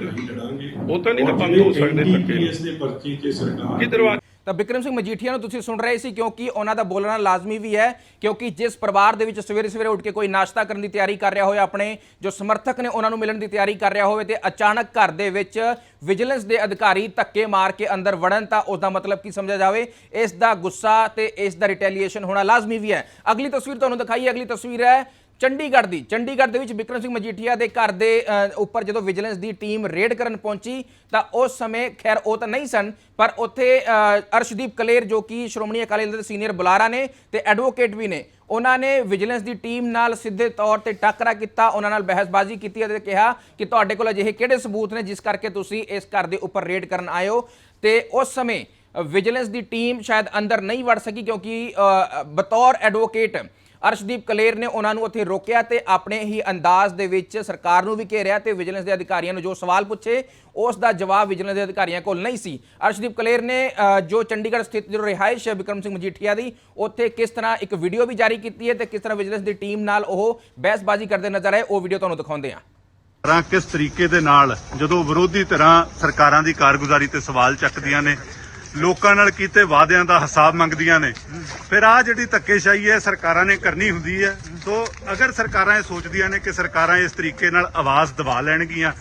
ਉਹ ਤਾਂ ਨਹੀਂ ਤਾਂ ਬੰਦ ਹੋ ਸਕਦੇ ਧੱਕੇ। ਇਸ ਦੇ ਪਰਚੇ 'ਚ ਸਰਕਾਰ ਕੀ ਦਰਵਾਜ਼ੇ ਤਾਂ ਬਿਕਰਮ ਸਿੰਘ ਮਜੀਠੀਆ ਨੂੰ ਤੁਸੀਂ ਸੁਣ ਰਹੇ ਸੀ ਕਿਉਂਕਿ ਉਹਨਾਂ ਦਾ ਬੋਲਣਾ ਲਾਜ਼ਮੀ ਵੀ ਹੈ, ਕਿਉਂਕਿ ਜਿਸ ਪਰਿਵਾਰ ਦੇ ਵਿੱਚ ਸਵੇਰੇ ਸਵੇਰੇ ਉੱਠ ਕੇ ਕੋਈ ਨਾਸ਼ਤਾ ਕਰਨ ਦੀ ਤਿਆਰੀ ਕਰ ਰਿਹਾ ਹੋਵੇ, ਆਪਣੇ ਜੋ ਸਮਰਥਕ ਨੇ ਉਹਨਾਂ ਨੂੰ ਮਿਲਣ ਦੀ ਤਿਆਰੀ ਕਰ ਰਿਹਾ ਹੋਵੇ ਤੇ ਅਚਾਨਕ ਘਰ ਦੇ ਵਿੱਚ ਵਿਜੀਲੈਂਸ ਦੇ ਅਧਿਕਾਰੀ ਧੱਕੇ ਮਾਰ ਕੇ ਅੰਦਰ ਵੜਨ ਤਾਂ ਉਸ ਦਾ ਮਤਲਬ ਕੀ ਸਮਝਿਆ ਜਾਵੇ, ਇਸ ਦਾ ਗੁੱਸਾ ਤੇ ਇਸ ਦਾ ਰਿਟੈਲੀਏਸ਼ਨ ਹੋਣਾ ਲਾਜ਼ਮੀ ਵੀ ਹੈ। ਅਗਲੀ ਤਸਵੀਰ ਤੁਹਾਨੂੰ ਦਿਖਾਈ, ਅਗਲੀ ਤਸਵੀਰ ਹੈ ਚੰਡੀਗੜ੍ਹ ਦੀ। ਚੰਡੀਗੜ੍ਹ ਦੇ ਵਿੱਚ ਬਿਕਰਮ ਸਿੰਘ ਮਜੀਠੀਆ ਦੇ ਘਰ ਦੇ ਉੱਪਰ ਜਦੋਂ ਵਿਜੀਲੈਂਸ ਦੀ ਟੀਮ ਰੇਡ ਕਰਨ ਪਹੁੰਚੀ, ਤਾਂ ਉਸ ਸਮੇਂ, ਖੈਰ, ਉਹ ਤਾਂ ਨਹੀਂ ਸਨ, ਪਰ ਉੱਥੇ ਅਰਸ਼ਦੀਪ ਕਲੇਰ ਜੋ ਕਿ ਸ਼੍ਰੋਮਣੀ ਅਕਾਲੀ ਦਲ ਦੇ ਸੀਨੀਅਰ ਬੁਲਾਰਾ ਨੇ ਤੇ ਐਡਵੋਕੇਟ ਵੀ ਨੇ, ਉਹਨਾਂ ਨੇ ਵਿਜੀਲੈਂਸ ਦੀ ਟੀਮ ਨਾਲ ਸਿੱਧੇ ਤੌਰ ਤੇ ਟੱਕਰਾ ਕੀਤਾ, ਉਹਨਾਂ ਨਾਲ ਬਹਿਸਬਾਜ਼ੀ ਕੀਤੀ ਅਤੇ ਕਿਹਾ ਕਿ ਤੁਹਾਡੇ ਕੋਲ ਅਜਿਹੇ ਕਿਹੜੇ ਸਬੂਤ ਨੇ ਜਿਸ ਕਰਕੇ ਤੁਸੀਂ ਇਸ ਘਰ ਦੇ ਉੱਪਰ ਰੇਡ ਕਰਨ ਆਏ ਹੋ। ਤੇ ਉਸ ਸਮੇਂ ਵਿਜੀਲੈਂਸ ਦੀ ਟੀਮ ਸ਼ਾਇਦ ਅੰਦਰ ਨਹੀਂ ਵੜ ਸਕੀ ਕਿਉਂਕਿ ਬਤੌਰ ਐਡਵੋਕੇਟ ਅਰਸ਼ਦੀਪ ਕਲੇਰ ਨੇ ਉਹਨਾਂ ਨੂੰ ਉੱਥੇ ਰੋਕਿਆ ਤੇ ਆਪਣੇ ਹੀ ਅੰਦਾਜ਼ ਦੇ ਵਿੱਚ ਸਰਕਾਰ ਨੂੰ ਵੀ ਘੇਰਿਆ ਤੇ ਵਿਜੀਲੈਂਸ ਦੇ ਅਧਿਕਾਰੀਆਂ ਨੂੰ ਜੋ ਸਵਾਲ ਪੁੱਛੇ, ਉਸ ਦਾ ਜਵਾਬ ਵਿਜੀਲੈਂਸ ਦੇ ਅਧਿਕਾਰੀਆਂ ਕੋਲ ਨਹੀਂ ਸੀ। ਅਰਸ਼ਦੀਪ ਕਲੇਰ ਨੇ ਜੋ ਚੰਡੀਗੜ੍ਹ ਸਥਿਤ ਜੋ ਰਿਹਾਇਸ਼ ਹੈ ਵਿਕਰਮ ਸਿੰਘ ਮਜੀਠੀਆ ਦੀ, ਉੱਥੇ ਕਿਸ ਤਰ੍ਹਾਂ ਇੱਕ ਵੀਡੀਓ ਵੀ ਜਾਰੀ ਕੀਤੀ ਹੈ ਤੇ ਕਿਸ ਤਰ੍ਹਾਂ ਵਿਜੀਲੈਂਸ ਦੀ ਟੀਮ ਨਾਲ ਉਹ ਬਹਿਸਬਾਜ਼ੀ ਕਰਦੇ ਨਜ਼ਰ ਆਏ, ਉਹ ਵੀਡੀਓ ਤੁਹਾਨੂੰ ਦਿਖਾਉਂਦੇ ਹਾਂ। ਤਰ੍ਹਾਂ ਕਿਸ ਤਰੀਕੇ ਦੇ ਨਾਲ ਜਦੋਂ ਵਿਰੋਧੀ ਧਿਰਾਂ ਸਰਕਾਰਾਂ ਦੀ ਕਾਰਗੁਜ਼ਾਰੀ ਤੇ ਸਵਾਲ ਚੱਕਦੀਆਂ ਨੇ ਲੋਕਾਂ ਨਾਲ ਕੀਤੇ ਵਾਅਦਿਆਂ ਦਾ ਹਿਸਾਬ ਮੰਗਦੀਆਂ ਨੇ। ਫਿਰ ਆ ਜਿਹੜੀ ਧੱਕੇਸ਼ਾਹੀ ਹੈ, ਸਰਕਾਰਾਂ ਨੇ ਕਰਨੀ ਹੁੰਦੀ ਹੈ। ਸੋ ਅਗਰ ਸਰਕਾਰਾਂ ਇਹ ਸੋਚਦੀਆਂ ਨੇ ਕਿ ਸਰਕਾਰਾਂ ਇਸ ਤਰੀਕੇ ਨਾਲ ਆਵਾਜ਼ ਦਬਾ ਲੈਣਗੀਆਂ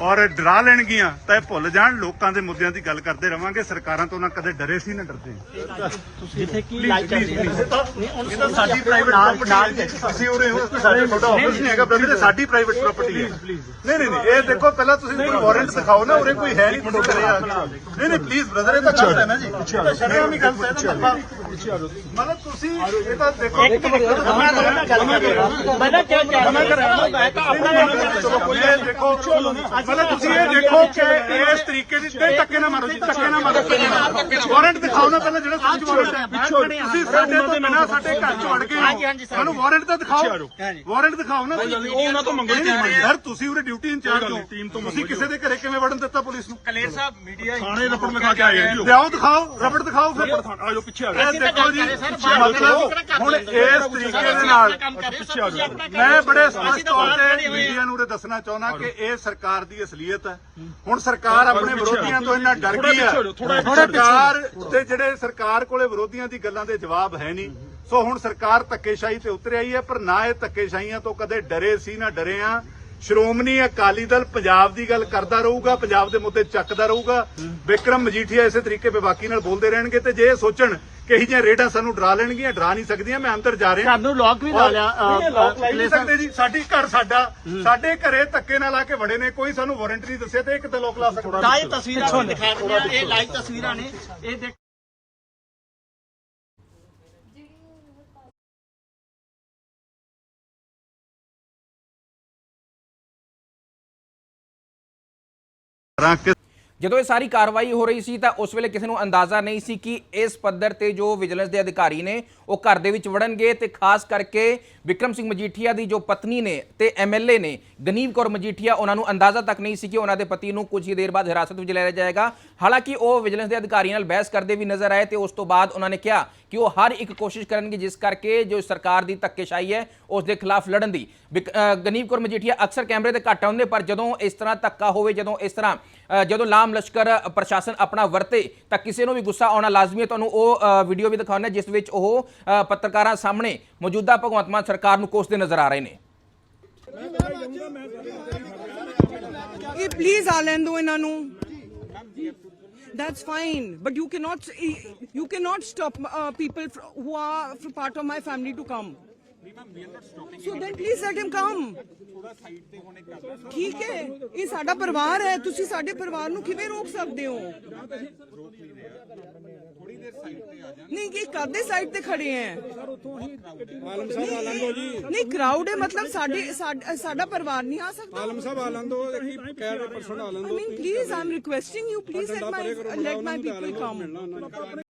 ਔਰ ਡਰਾ ਲੈਣਗੀਆਂ ਤਾਂ ਇਹ ਭੁੱਲ ਜਾਣ ਲੋਕਾਂ ਦੇ ਮੁੱਦਿਆਂ ਦੀ ਗੱਲ ਕਰਦੇ ਰਵਾਂਗੇ। ਸਰਕਾਰਾਂ ਤੋਂ ਨਾ ਕਦੇ ਡਰੇ ਸੀ ਨਾ ਡਰਦੇ। ਜਿੱਥੇ ਕੀ ਲਾਈਵ ਚੱਲ ਰਹੀ ਹੈ। ਤਾਂ ਸਾਡੀ ਪ੍ਰਾਈਵੇਟ ਪ੍ਰਾਪਰਟੀ ਹੈ। ਅਸੀਂ ਉਰੇ ਹੋ ਸਾਡੇ ਤੁਹਾਡਾ ਆਫਿਸ ਨਹੀਂ ਹੈਗਾ ਬ੍ਰਦਰ ਇਹ ਸਾਡੀ ਪ੍ਰਾਈਵੇਟ ਪ੍ਰਾਪਰਟੀ ਹੈ। ਨਹੀਂ ਨਹੀਂ ਨਹੀਂ ਇਹ ਦੇਖੋ ਪਹਿਲਾਂ ਤੁਸੀਂ ਵਾਰੰਟ ਦਿਖਾਓ ਨਾ ਉਰੇ ਕੋਈ ਹੈ ਨਹੀਂ ਤੁਹਾਡੇ ਘਰੇ ਆ ਕੇ। ਨਹੀਂ ਨਹੀਂ ਪਲੀਜ਼ ਬ੍ਰਦਰ ਇਹ ਤਾਂ ਗਲਤ ਹੈ ਨਾ ਜੀ। ਇਹ ਤਾਂ ਸ਼ਰਮ ਹੀ ਗਲਤ ਹੈ ਨਾ ਧੱਕਾ। ਮਤਲਬ ਤੁਸੀਂ ਇਹ ਤਾਂ ਦੇਖੋ ਇੱਕ ਮਿੰਟ ਮੈਂ ਨਾਲ ਗੱਲ ਕਰ। ਰਿਹਾ ਮੈਂ ਨਾ ਕਿਹਾ ਕਹਿ ਮੈਂ ਕਰ ਰਿਹਾ ਮੈਂ ਤਾਂ ਆਪਣਾ ਕੰਮ ਕਰ। ਚਲੋ ਕੋਈ ਇਹ ਦੇਖੋ ਮਤਲਬ ਤੁਸੀਂ ਇਹ ਦੇਖੋ ਕਿ ਇਸ ਤਰੀਕੇ ਦੀ ਨਹੀਂ ਧੱਕੇ ਨਾ ਮਾਰੋ ਜੀ ਧੱਕੇ ਨਾ ਮਾਰੋ। ਵਾਰੰਟ ਦਿਖਾਓ ਨਾ ਪਹਿਲਾਂ ਜਿਹੜਾ ਤੁਸੀਂ ਵਾਰੰਟ ਹੈ। ਤੁਸੀਂ ਸਾਡੇ ਤੋਂ ਬਿਨਾਂ ਸਾਡੇ ਘਰ ਚ ਵੜ ਗਏ ਹਾਂਜੀ, ਹੋ। ਹਾਂਜੀ, ਸਰ। ਸਾਨੂੰ ਵਾਰੰਟ ਤਾਂ ਦਿਖਾਓ। ਵਾਰੰਟ ਦਿਖਾਓ ਨਾ। ਉਹ ਉਹਨਾਂ ਤੋਂ ਮੰਗੋ ਯਾਰ ਤੁਸੀਂ ਉਰੇ ਡਿਊਟੀ ਇੰਚਾਰਜ ਹੋ। ਤੁਸੀਂ ਕਿਸੇ ਦੇ ਘਰੇ ਕਿਵੇਂ ਵੜਨ ਦਿੱਤਾ ਪੁਲਿਸ ਨੂੰ? ਕਲੇਰ ਸਾਹਿਬ ਮੀਡੀਆ ਥਾਣੇ ਰਪੜ ਲਿਖਾ ਕੇ ਆਏ ਜੀ। ਲਿਆਓ ਦਿਖਾਓ ਰਬੜ ਦਿਖਾਓ ਫਿਰ। ਆਜੋ ਪਿੱਛੇ ਆ ਸਰ, ਬਾਹਰ ਮਤਲਬ ਹੁਣ ਇਸ ਤਰੀਕੇ ਦੇ ਨਾਲ ਮੈਂ ਬੜੇ ਸਪਸ਼ਟ ਤੌਰ ਤੇ ਮੀਡੀਆ ਨੂੰ ਉਰੇ ਦੱਸਣਾ ਚਾਹੁੰਦਾ ਕਿ ਇਹ ਸਰਕਾਰ ਦੀ ਅਸਲੀਅਤ ਹੈ। ਹੁਣ ਸਰਕਾਰ ਆਪਣੇ ਵਿਰੋਧੀਆਂ ਤੋਂ ਇੰਨਾ ਡਰ ਗਈ ਹੈ। ਸਰਕਾਰ ਤੇ ਜਿਹੜੇ ਸਰਕਾਰ ਕੋਲੇ ਵਿਰੋਧੀਆਂ ਦੀ ਗੱਲਾਂ ਦੇ ਜਵਾਬ ਹੈ ਨਹੀਂ। ਸੋ ਹੁਣ ਸਰਕਾਰ ਧੱਕੇਸ਼ਾਹੀ ਤੇ ਉਤਰ ਆਈ ਹੈ ਪਰ ਨਾ ਇਹ ਧੱਕੇਸ਼ਾਹੀਆਂ ਤੋਂ ਕਦੇ ਡਰੇ ਸੀ ਨਾ ਡਰੇ ਆ ਸ਼੍ਰੋਮਣੀ ਅਕਾਲੀ ਦਲ ਪੰਜਾਬ ਦੀ ਗੱਲ ਕਰਦਾ ਰਹੂਗਾ ਪੰਜਾਬ ਦੇ ਮੁੱਦੇ ਚੱਕਦਾ ਰਹੂਗਾ। ਵਿਕਰਮ ਮਜੀਠੀਆ ਇਸੇ ਤਰੀਕੇ ਬੇਬਾਕੀ ਨਾਲ ਬੋਲਦੇ ਰਹਿਣਗੇ ਤੇ ਜੇ ਇਹ ਸੋਚਣ ਕਿ ਇਹ ਜਿਹੀਆਂ ਰੇਡਾਂ ਸਾਨੂੰ ਡਰਾ ਲੈਣਗੀਆਂ ਡਰਾ ਨਹੀਂ ਸਕਦੀਆਂ ਮੈਂ ਅੰਦਰ ਜਾ ਰਿਹਾ। ਤੁਹਾਨੂੰ ਲੋਕ ਵੀ ਲਾ ਲਿਆ ਨਹੀਂ, ਲੋਕ ਲਾਈ ਨਹੀਂ ਸਕਦੇ ਜੀ ਸਾਡੀ ਘਰ ਸਾਡਾ ਸਾਡੇ ਘਰੇ ਧੱਕੇ ਨਾਲ ਆ ਕੇ ਵੜੇ ਨੇ ਕੋਈ ਸਾਨੂੰ ਵਾਰੰਟ ਨਹੀਂ ਦੱਸਿਆ ਤੇ ਇੱਕ ਤੇ ਲੋਕ ਲਾ ਸਕਦਾ। ਤਾਂ ਇਹ ਤਸਵੀਰਾਂ ਦਿਖਾ ਰਹੇ ਹਾਂ ਇਹ ਲਾਈਵ ਤਸਵੀਰਾਂ ਨੇ ਇਹ ਦੇਖ ਕਿ ਜਦੋਂ ਇਹ ਸਾਰੀ ਕਾਰਵਾਈ ਹੋ ਰਹੀ ਸੀ ਤਾਂ ਉਸ ਵੇਲੇ ਕਿਸੇ ਨੂੰ ਅੰਦਾਜ਼ਾ ਨਹੀਂ ਸੀ ਕਿ ਇਸ ਪੱਧਰ ਤੇ ਜੋ ਵਿਜੀਲੈਂਸ ਦੇ ਅਧਿਕਾਰੀ ਨੇ ਉਹ ਘਰ ਦੇ ਵਿੱਚ ਵੜਨਗੇ ਤੇ ਖਾਸ ਕਰਕੇ ਵਿਕਰਮ ਸਿੰਘ ਮਜੀਠੀਆ ਦੀ ਜੋ ਪਤਨੀ ਨੇ ਤੇ ਐਮਐਲਏ ਨੇ ਗਨੀਵ ਕੌਰ ਮਜੀਠੀਆ ਉਹਨਾਂ ਨੂੰ ਅੰਦਾਜ਼ਾ ਤੱਕ ਨਹੀਂ ਸੀ ਕਿ ਉਹਨਾਂ ਦੇ ਪਤੀ ਨੂੰ ਕੁਝ ਹੀ ਦੇਰ ਬਾਅਦ ਹਿਰਾਸਤ ਵਿੱਚ ਲੈ ਲਿਆ ਜਾਏਗਾ। ਹਾਲਾਂਕਿ ਉਹ ਵਿਜੀਲੈਂਸ ਦੇ ਅਧਿਕਾਰੀਆਂ ਨਾਲ ਬਹਿਸ ਕਰਦੇ ਵੀ ਨਜ਼ਰ ਆਏ ਤੇ ਉਸ ਤੋਂ ਬਾਅਦ ਉਹਨਾਂ ਨੇ ਕਿਹਾ ਕਿ ਉਹ ਹਰ ਇੱਕ ਕੋਸ਼ਿਸ਼ ਕਰਨਗੇ ਜਿਸ ਕਰਕੇ ਜੋ ਸਰਕਾਰ ਦੀ ਧੱਕੇਸ਼ਾਹੀ ਹੈ ਉਸ ਦੇ ਖਿਲਾਫ ਲੜਨ ਦੀ। ਵਿਕ- ਅ, ਗਨੀਵ ਕੌਰ ਮਜੀਠੀਆ ਅਕਸਰ ਕੈਮਰੇ ਤੇ ਘੱਟ ਆਉਂਦੇ ਪਰ ਜਦੋਂ ਇਸ ਤਰ੍ਹਾਂ ਧੱਕਾ ਹੋਵੇ ਜਦੋਂ ਇਸ ਤਰ੍ਹਾਂ ਜਦੋਂ ਲਾਮ ਲਸ਼ਕਰ ਪ੍ਰਸ਼ਾਸਨ ਆਪਣਾ ਵਰਤੇ ਤਾਂ ਕਿਸੇ ਨੂੰ ਵੀ ਗੁੱਸਾ ਆਉਣਾ ਲਾਜ਼ਮੀ ਹੈ। ਤੁਹਾਨੂੰ ਉਹ ਵੀਡੀਓ ਵੀ ਦਿਖਾਉਣਾ ਜਿਸ ਵਿੱਚ ਉਹ ਪੱਤਰਕਾਰਾਂ ਸਾਹਮਣੇ ਮੌਜੂਦਾ ਭਗਵੰਤ ਮਾਨ ਸਰਕਾਰ ਨੂੰ ਕੋਸਦੇ ਨਜ਼ਰ ਆ ਰਹੇ ਨੇ। ਇਹ ਪਲੀਜ਼ ਆ ਲੈਣ ਦਿਓ ਇਹਨਾਂ ਨੂੰ। That's fine, but you cannot you cannot stop uh, people who are part of my family to come. So then please let him come. ਠੀਕ ਹੈ। ਇਹ ਸਾਡਾ ਪਰਿਵਾਰ ਹੈ। ਤੁਸੀਂ ਸਾਡੇ ਪਰਿਵਾਰ ਨੂੰ ਕਿਵੇਂ ਰੋਕ ਸਕਦੇ ਹੋ? ਨਹੀਂ ਇਹ ਕਾਦੇ ਸਾਈਡ ਤੇ ਖੜੇ ਹੈ? ਆਲਮ ਸਾਹਿਬ ਆਲਮ ਦੋ ਜੀ ਨਹੀਂ ਕਰਾਊਡ ਹੈ। ਮਤਲਬ ਸਾਡੇ ਸਾਡ- ਪਰਿਵਾਰ ਨਹੀਂ ਆ ਸਕਦਾ। ਆਲਮ ਸਾਹਿਬ ਆਲਮ ਦੋ। ਕੀ ਕਹਿ ਰਹੇ ਪਰਸਨ ਆਲਮ ਦੋ। Mean, please, I'm requesting you, please let my let my people come.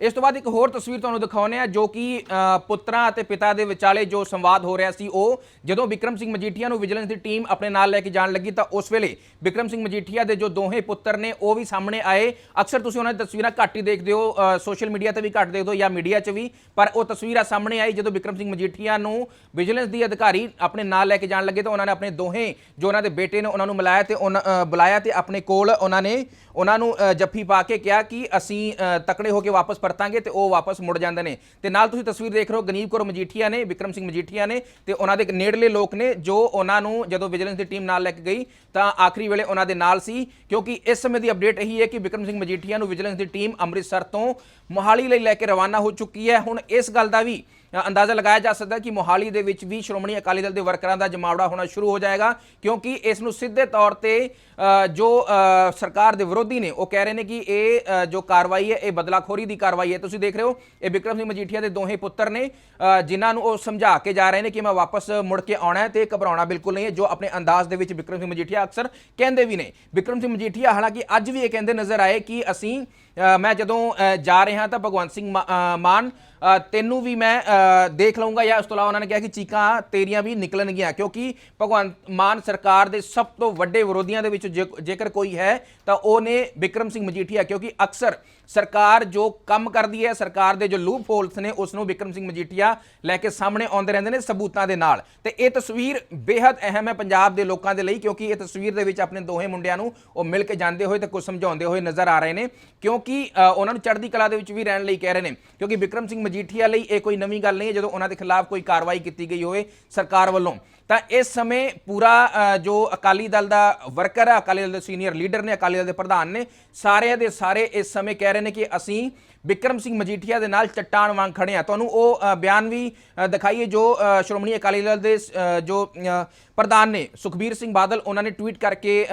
ਇਸ ਤੋਂ ਬਾਅਦ ਇੱਕ ਹੋਰ ਤਸਵੀਰ ਤੁਹਾਨੂੰ ਦਿਖਾਉਂਦੇ ਆ ਜੋ ਕਿ ਅ, ਪੁੱਤਰਾਂ ਅਤੇ ਪਿਤਾ ਦੇ ਵਿਚਾਲੇ ਜੋ ਸੰਵਾਦ ਹੋ ਰਿਹਾ ਸੀ ਉਹ ਜਦੋਂ ਵਿਕਰਮ ਸਿੰਘ ਮਜੀਠੀਆ ਨੂੰ ਵਿਜੀਲੈਂਸ ਦੀ ਟੀਮ ਆਪਣੇ ਨਾਲ ਲੈ ਕੇ ਜਾਣ ਲੱਗੀ ਤਾਂ ਉਸ ਵੇਲੇ ਵਿਕਰਮ ਸਿੰਘ ਮਜੀਠੀਆ ਦੇ ਜੋ ਦੋਹੇ ਪੁੱਤਰ ਨੇ ਉਹ ਵੀ ਸਾਹਮਣੇ ਆਏ। ਅਕਸਰ ਤੁਸੀਂ ਉਹਨਾਂ ਦੀ ਤਸਵੀਰਾਂ ਘੱਟ ਹੀ ਦੇਖਦੇ ਹੋ ਸੋਸ਼ਲ ਮੀਡੀਆ ਤੇ ਵੀ ਘੱਟ ਦੇਖਦੇ ਹੋ ਜਾਂ ਮੀਡੀਆ 'ਚ ਵੀ ਪਰ ਉਹ ਤਸਵੀਰਾਂ ਸਾਹਮਣੇ ਆਈ ਜਦੋਂ ਵਿਕਰਮ ਸਿੰਘ ਮਜੀਠੀਆ ਨੂੰ ਵਿਜੀਲੈਂਸ ਦੀ ਅਧਿਕਾਰੀ ਆਪਣੇ ਨਾਲ ਲੈ ਕੇ ਜਾਣ ਲੱਗੇ ਤਾਂ ਉਹਨਾਂ ਨੇ ਆਪਣੇ ਦੋਹੇ ਜੋ ਉਹਨਾਂ ਦੇ ਬੇਟੇ ਨੇ ਉਹਨਾਂ ਨੂੰ ਮਿਲਾਇਆ ਤੇ ਉਹਨਾਂ ਬੁਲਾਇਆ ਤੇ ਆਪਣੇ ਕੋਲ ਉਹਨਾਂ ਨੇ ਉਹਨਾਂ ਨੂੰ ਜੱਫੀ ਪਾ ਕੇ ਕਿਹਾ ਕਿ ਅਸੀਂ ਤਕੜੇ ਹੋ ਕੇ ਵਾਪਸ ਪਰਤਾਂਗੇ ਤੇ ਉਹ ਵਾਪਸ ਮੁੜ ਜਾਂਦੇ ਨੇ। ਤੇ ਨਾਲ ਤੁਸੀਂ ਤਸਵੀਰ ਦੇਖ ਰਹੇ ਹੋ, ਗਨੀਵ ਕੌਰ ਮਜੀਠੀਆ ਨੇ, ਵਿਕਰਮ ਸਿੰਘ ਮਜੀਠੀਆ ਨੇ ਤੇ ਉਹਨਾਂ ਦੇ ਨੇੜਲੇ ਲੋਕ ਨੇ ਜੋ ਉਹਨਾਂ ਨੂੰ ਜਦੋਂ ਵਿਜੀਲੈਂਸ ਦੀ ਟੀਮ ਨਾਲ ਲੈ ਕੇ ਗਈ ਤਾਂ ਆਖਰੀ ਵੇਲੇ ਉਹਨਾਂ ਦੇ ਨਾਲ ਸੀ। ਕਿਉਂਕਿ ਇਸ ਸਮੇਂ ਦੀ ਅਪਡੇਟ ਇਹੀ ਹੈ ਕਿ ਵਿਕਰਮ ਸਿੰਘ ਮਜੀਠੀਆ ਨੂੰ ਵਿਜੀਲੈਂਸ ਦੀ ਟੀਮ ਅੰਮ੍ਰਿਤਸਰ ਤੋਂ ਮੋਹਾਲੀ ਲਈ ਲੈ ਕੇ ਰਵਾਨਾ ਹੋ ਚੁੱਕੀ ਹੈ। ਹੁਣ ਇਸ ਗੱਲ ਦਾ ਵੀ ਅੰਦਾਜ਼ਾ ਲਗਾਇਆ ਜਾ ਸਕਦਾ ਕਿ ਮੋਹਾਲੀ ਦੇ ਵਿੱਚ ਵੀ ਸ਼੍ਰੋਮਣੀ ਅਕਾਲੀ ਦਲ ਦੇ ਵਰਕਰਾਂ ਦਾ ਜਮਾਵੜਾ ਹੋਣਾ ਸ਼ੁਰੂ ਹੋ ਜਾਏਗਾ, ਕਿਉਂਕਿ ਇਸ ਨੂੰ ਸਿੱਧੇ ਤੌਰ ਤੇ ਜੋ ਸਰਕਾਰ ਦੇ ਵਿਰੋਧੀ ਨੇ, ਉਹ ਕਹਿ ਰਹੇ ਨੇ ਕਿ ਇਹ ਜੋ ਕਾਰਵਾਈ ਹੈ, ਇਹ ਬਦਲਾਖੋਰੀ ਦੀ ਕਾਰਵਾਈ ਹੈ। ਤੁਸੀਂ ਦੇਖ ਰਹੇ ਹੋ, ਇਹ ਵਿਕਰਮ ਸਿੰਘ ਮਜੀਠੀਆ ਦੇ ਦੋਹੇ ਪੁੱਤਰ ਨੇ ਜਿਨ੍ਹਾਂ ਨੂੰ ਉਹ ਸਮਝਾ ਕੇ ਜਾ ਰਹੇ ਨੇ ਕਿ ਮੈਂ ਵਾਪਸ ਮੁੜ ਕੇ ਆਉਣਾ ਹੈ ਤੇ ਘਬਰਾਉਣਾ ਬਿਲਕੁਲ ਨਹੀਂ ਹੈ, ਜੋ ਆਪਣੇ ਅੰਦਾਜ਼ ਦੇ ਵਿੱਚ ਵਿਕਰਮ ਸਿੰਘ ਮਜੀਠੀਆ ਅਕਸਰ ਕਹਿੰਦੇ ਵੀ ਨੇ। ਵਿਕਰਮ ਸਿੰਘ ਮਜੀਠੀਆ ਹਾਲਾਂਕਿ ਅੱਜ ਵੀ ਇਹ ਕਹਿੰਦੇ ਨਜ਼ਰ ਆਏ ਕਿ ਅਸੀਂ ਮੈਂ ਜਦੋਂ ਜਾ ਰਿਹਾ ਤਾਂ ਭਗਵੰਤ ਸਿੰਘ ਮਾ- ਮਾਨ ਤੈਨੂੰ ਵੀ ਮੈਂ ਦੇਖ ਲਵਾਂਗਾ ਜਾਂ ਉਸ ਤੋਂ ਇਲਾਵਾ ਉਹਨਾਂ ਨੇ ਕਿਹਾ ਕਿ ਚੀਕਾਂ ਤੇਰੀਆਂ ਵੀ ਨਿਕਲਣਗੀਆਂ, ਕਿਉਂਕਿ ਭਗਵੰਤ ਮਾਨ ਸਰਕਾਰ ਦੇ ਸਭ ਤੋਂ ਵੱਡੇ ਵਿਰੋਧੀਆਂ ਦੇ ਵਿੱਚ ਜੇ- ਜੇਕਰ ਕੋਈ ਹੈ, ਤਾਂ ਉਹ ਨੇ ਵਿਕਰਮ ਸਿੰਘ ਮਜੀਠੀਆ, ਕਿਉਂਕਿ ਅਕਸਰ ਸਰਕਾਰ ਜੋ ਕੰਮ ਕਰਦੀ ਹੈ, ਸਰਕਾਰ ਦੇ ਜੋ ਲੂਪ ਹੋਲਸ ਨੇ, ਉਸ ਨੂੰ ਵਿਕਰਮ ਸਿੰਘ ਮਜੀਠੀਆ ਲੈ ਕੇ ਸਾਹਮਣੇ ਆਉਂਦੇ ਰਹਿੰਦੇ ਨੇ ਸਬੂਤਾਂ ਦੇ ਨਾਲ। ਤੇ ਇਹ ਤਸਵੀਰ ਬੇहद ਅਹਿਮ ਹੈ ਪੰਜਾਬ ਦੇ ਲੋਕਾਂ ਦੇ ਲਈ, ਕਿਉਂਕਿ ਇਹ ਤਸਵੀਰ ਦੇ ਵਿੱਚ ਆਪਣੇ ਦੋਹੇ ਮੁੰਡਿਆਂ ਨੂੰ ਉਹ ਮਿਲ ਕੇ ਜਾਂਦੇ ਹੋਏ ਤੇ ਕੁਝ ਸਮਝਾਉਂਦੇ ਹੋਏ ਨਜ਼ਰ ਆ ਰਹੇ ਨੇ, ਕਿਉਂਕਿ ਉਹਨਾਂ ਨੂੰ ਚੜ੍ਹਦੀ ਕਲਾ ਦੇ ਵਿੱਚ ਵੀ ਰਹਿਣ ਲਈ ਕਹਿ ਰਹੇ ਨੇ, ਕਿਉਂਕਿ ਵਿਕਰਮ ਸਿੰਘ ਮਜੀਠੀਆ ਲਈ ਇਹ ਕੋਈ ਨਵੀਂ ਗੱਲ ਨਹੀਂ ਹੈ, ਜਦੋਂ ਉਹਨਾਂ ਦੇ ਖਿਲਾਫ ਕੋਈ ਕਾਰਵਾਈ ਕੀਤੀ ਗਈ ਹੋਵੇ ਸਰਕਾਰ ਵੱਲੋਂ। ਤਾਂ ਇਸ ਸਮੇਂ ਪੂਰਾ ਜੋ ਅਕਾਲੀ ਦਲ ਦਾ ਵਰਕਰ ਹੈ, ਅਕਾਲੀ ਦਲ ਦੇ ਸੀਨੀਅਰ ਲੀਡਰ ਨੇ, ਅਕਾਲੀ ਦਲ ਦੇ ਪ੍ਰਧਾਨ ਨੇ ਸਾਰੇ ਦੇ ਸਾਰੇ ਇਸ ਸਮੇਂ ਕਹਿ ਰਹੇ ਨੇ ਕਿ ਅਸੀਂ ਵਿਕਰਮ ਸਿੰਘ ਮਜੀਠੀਆ ਦੇ ਨਾਲ ਚੱਟਾਨ ਵਾਂਗ ਖੜੇ ਆ ਤੁਹਾਨੂੰ ਉਹ ਬਿਆਨ ਵੀ ਦਿਖਾਈਏ ਜੋ ਸ਼੍ਰੋਮਣੀ ਅਕਾਲੀ ਦਲ ਦੇ ਜੋ ਪ੍ਰਧਾਨ ਨੇ, ਸੁਖਬੀਰ ਸਿੰਘ ਬਾਦਲ, ਉਹਨਾਂ ਨੇ ਟਵੀਟ ਕਰਕੇ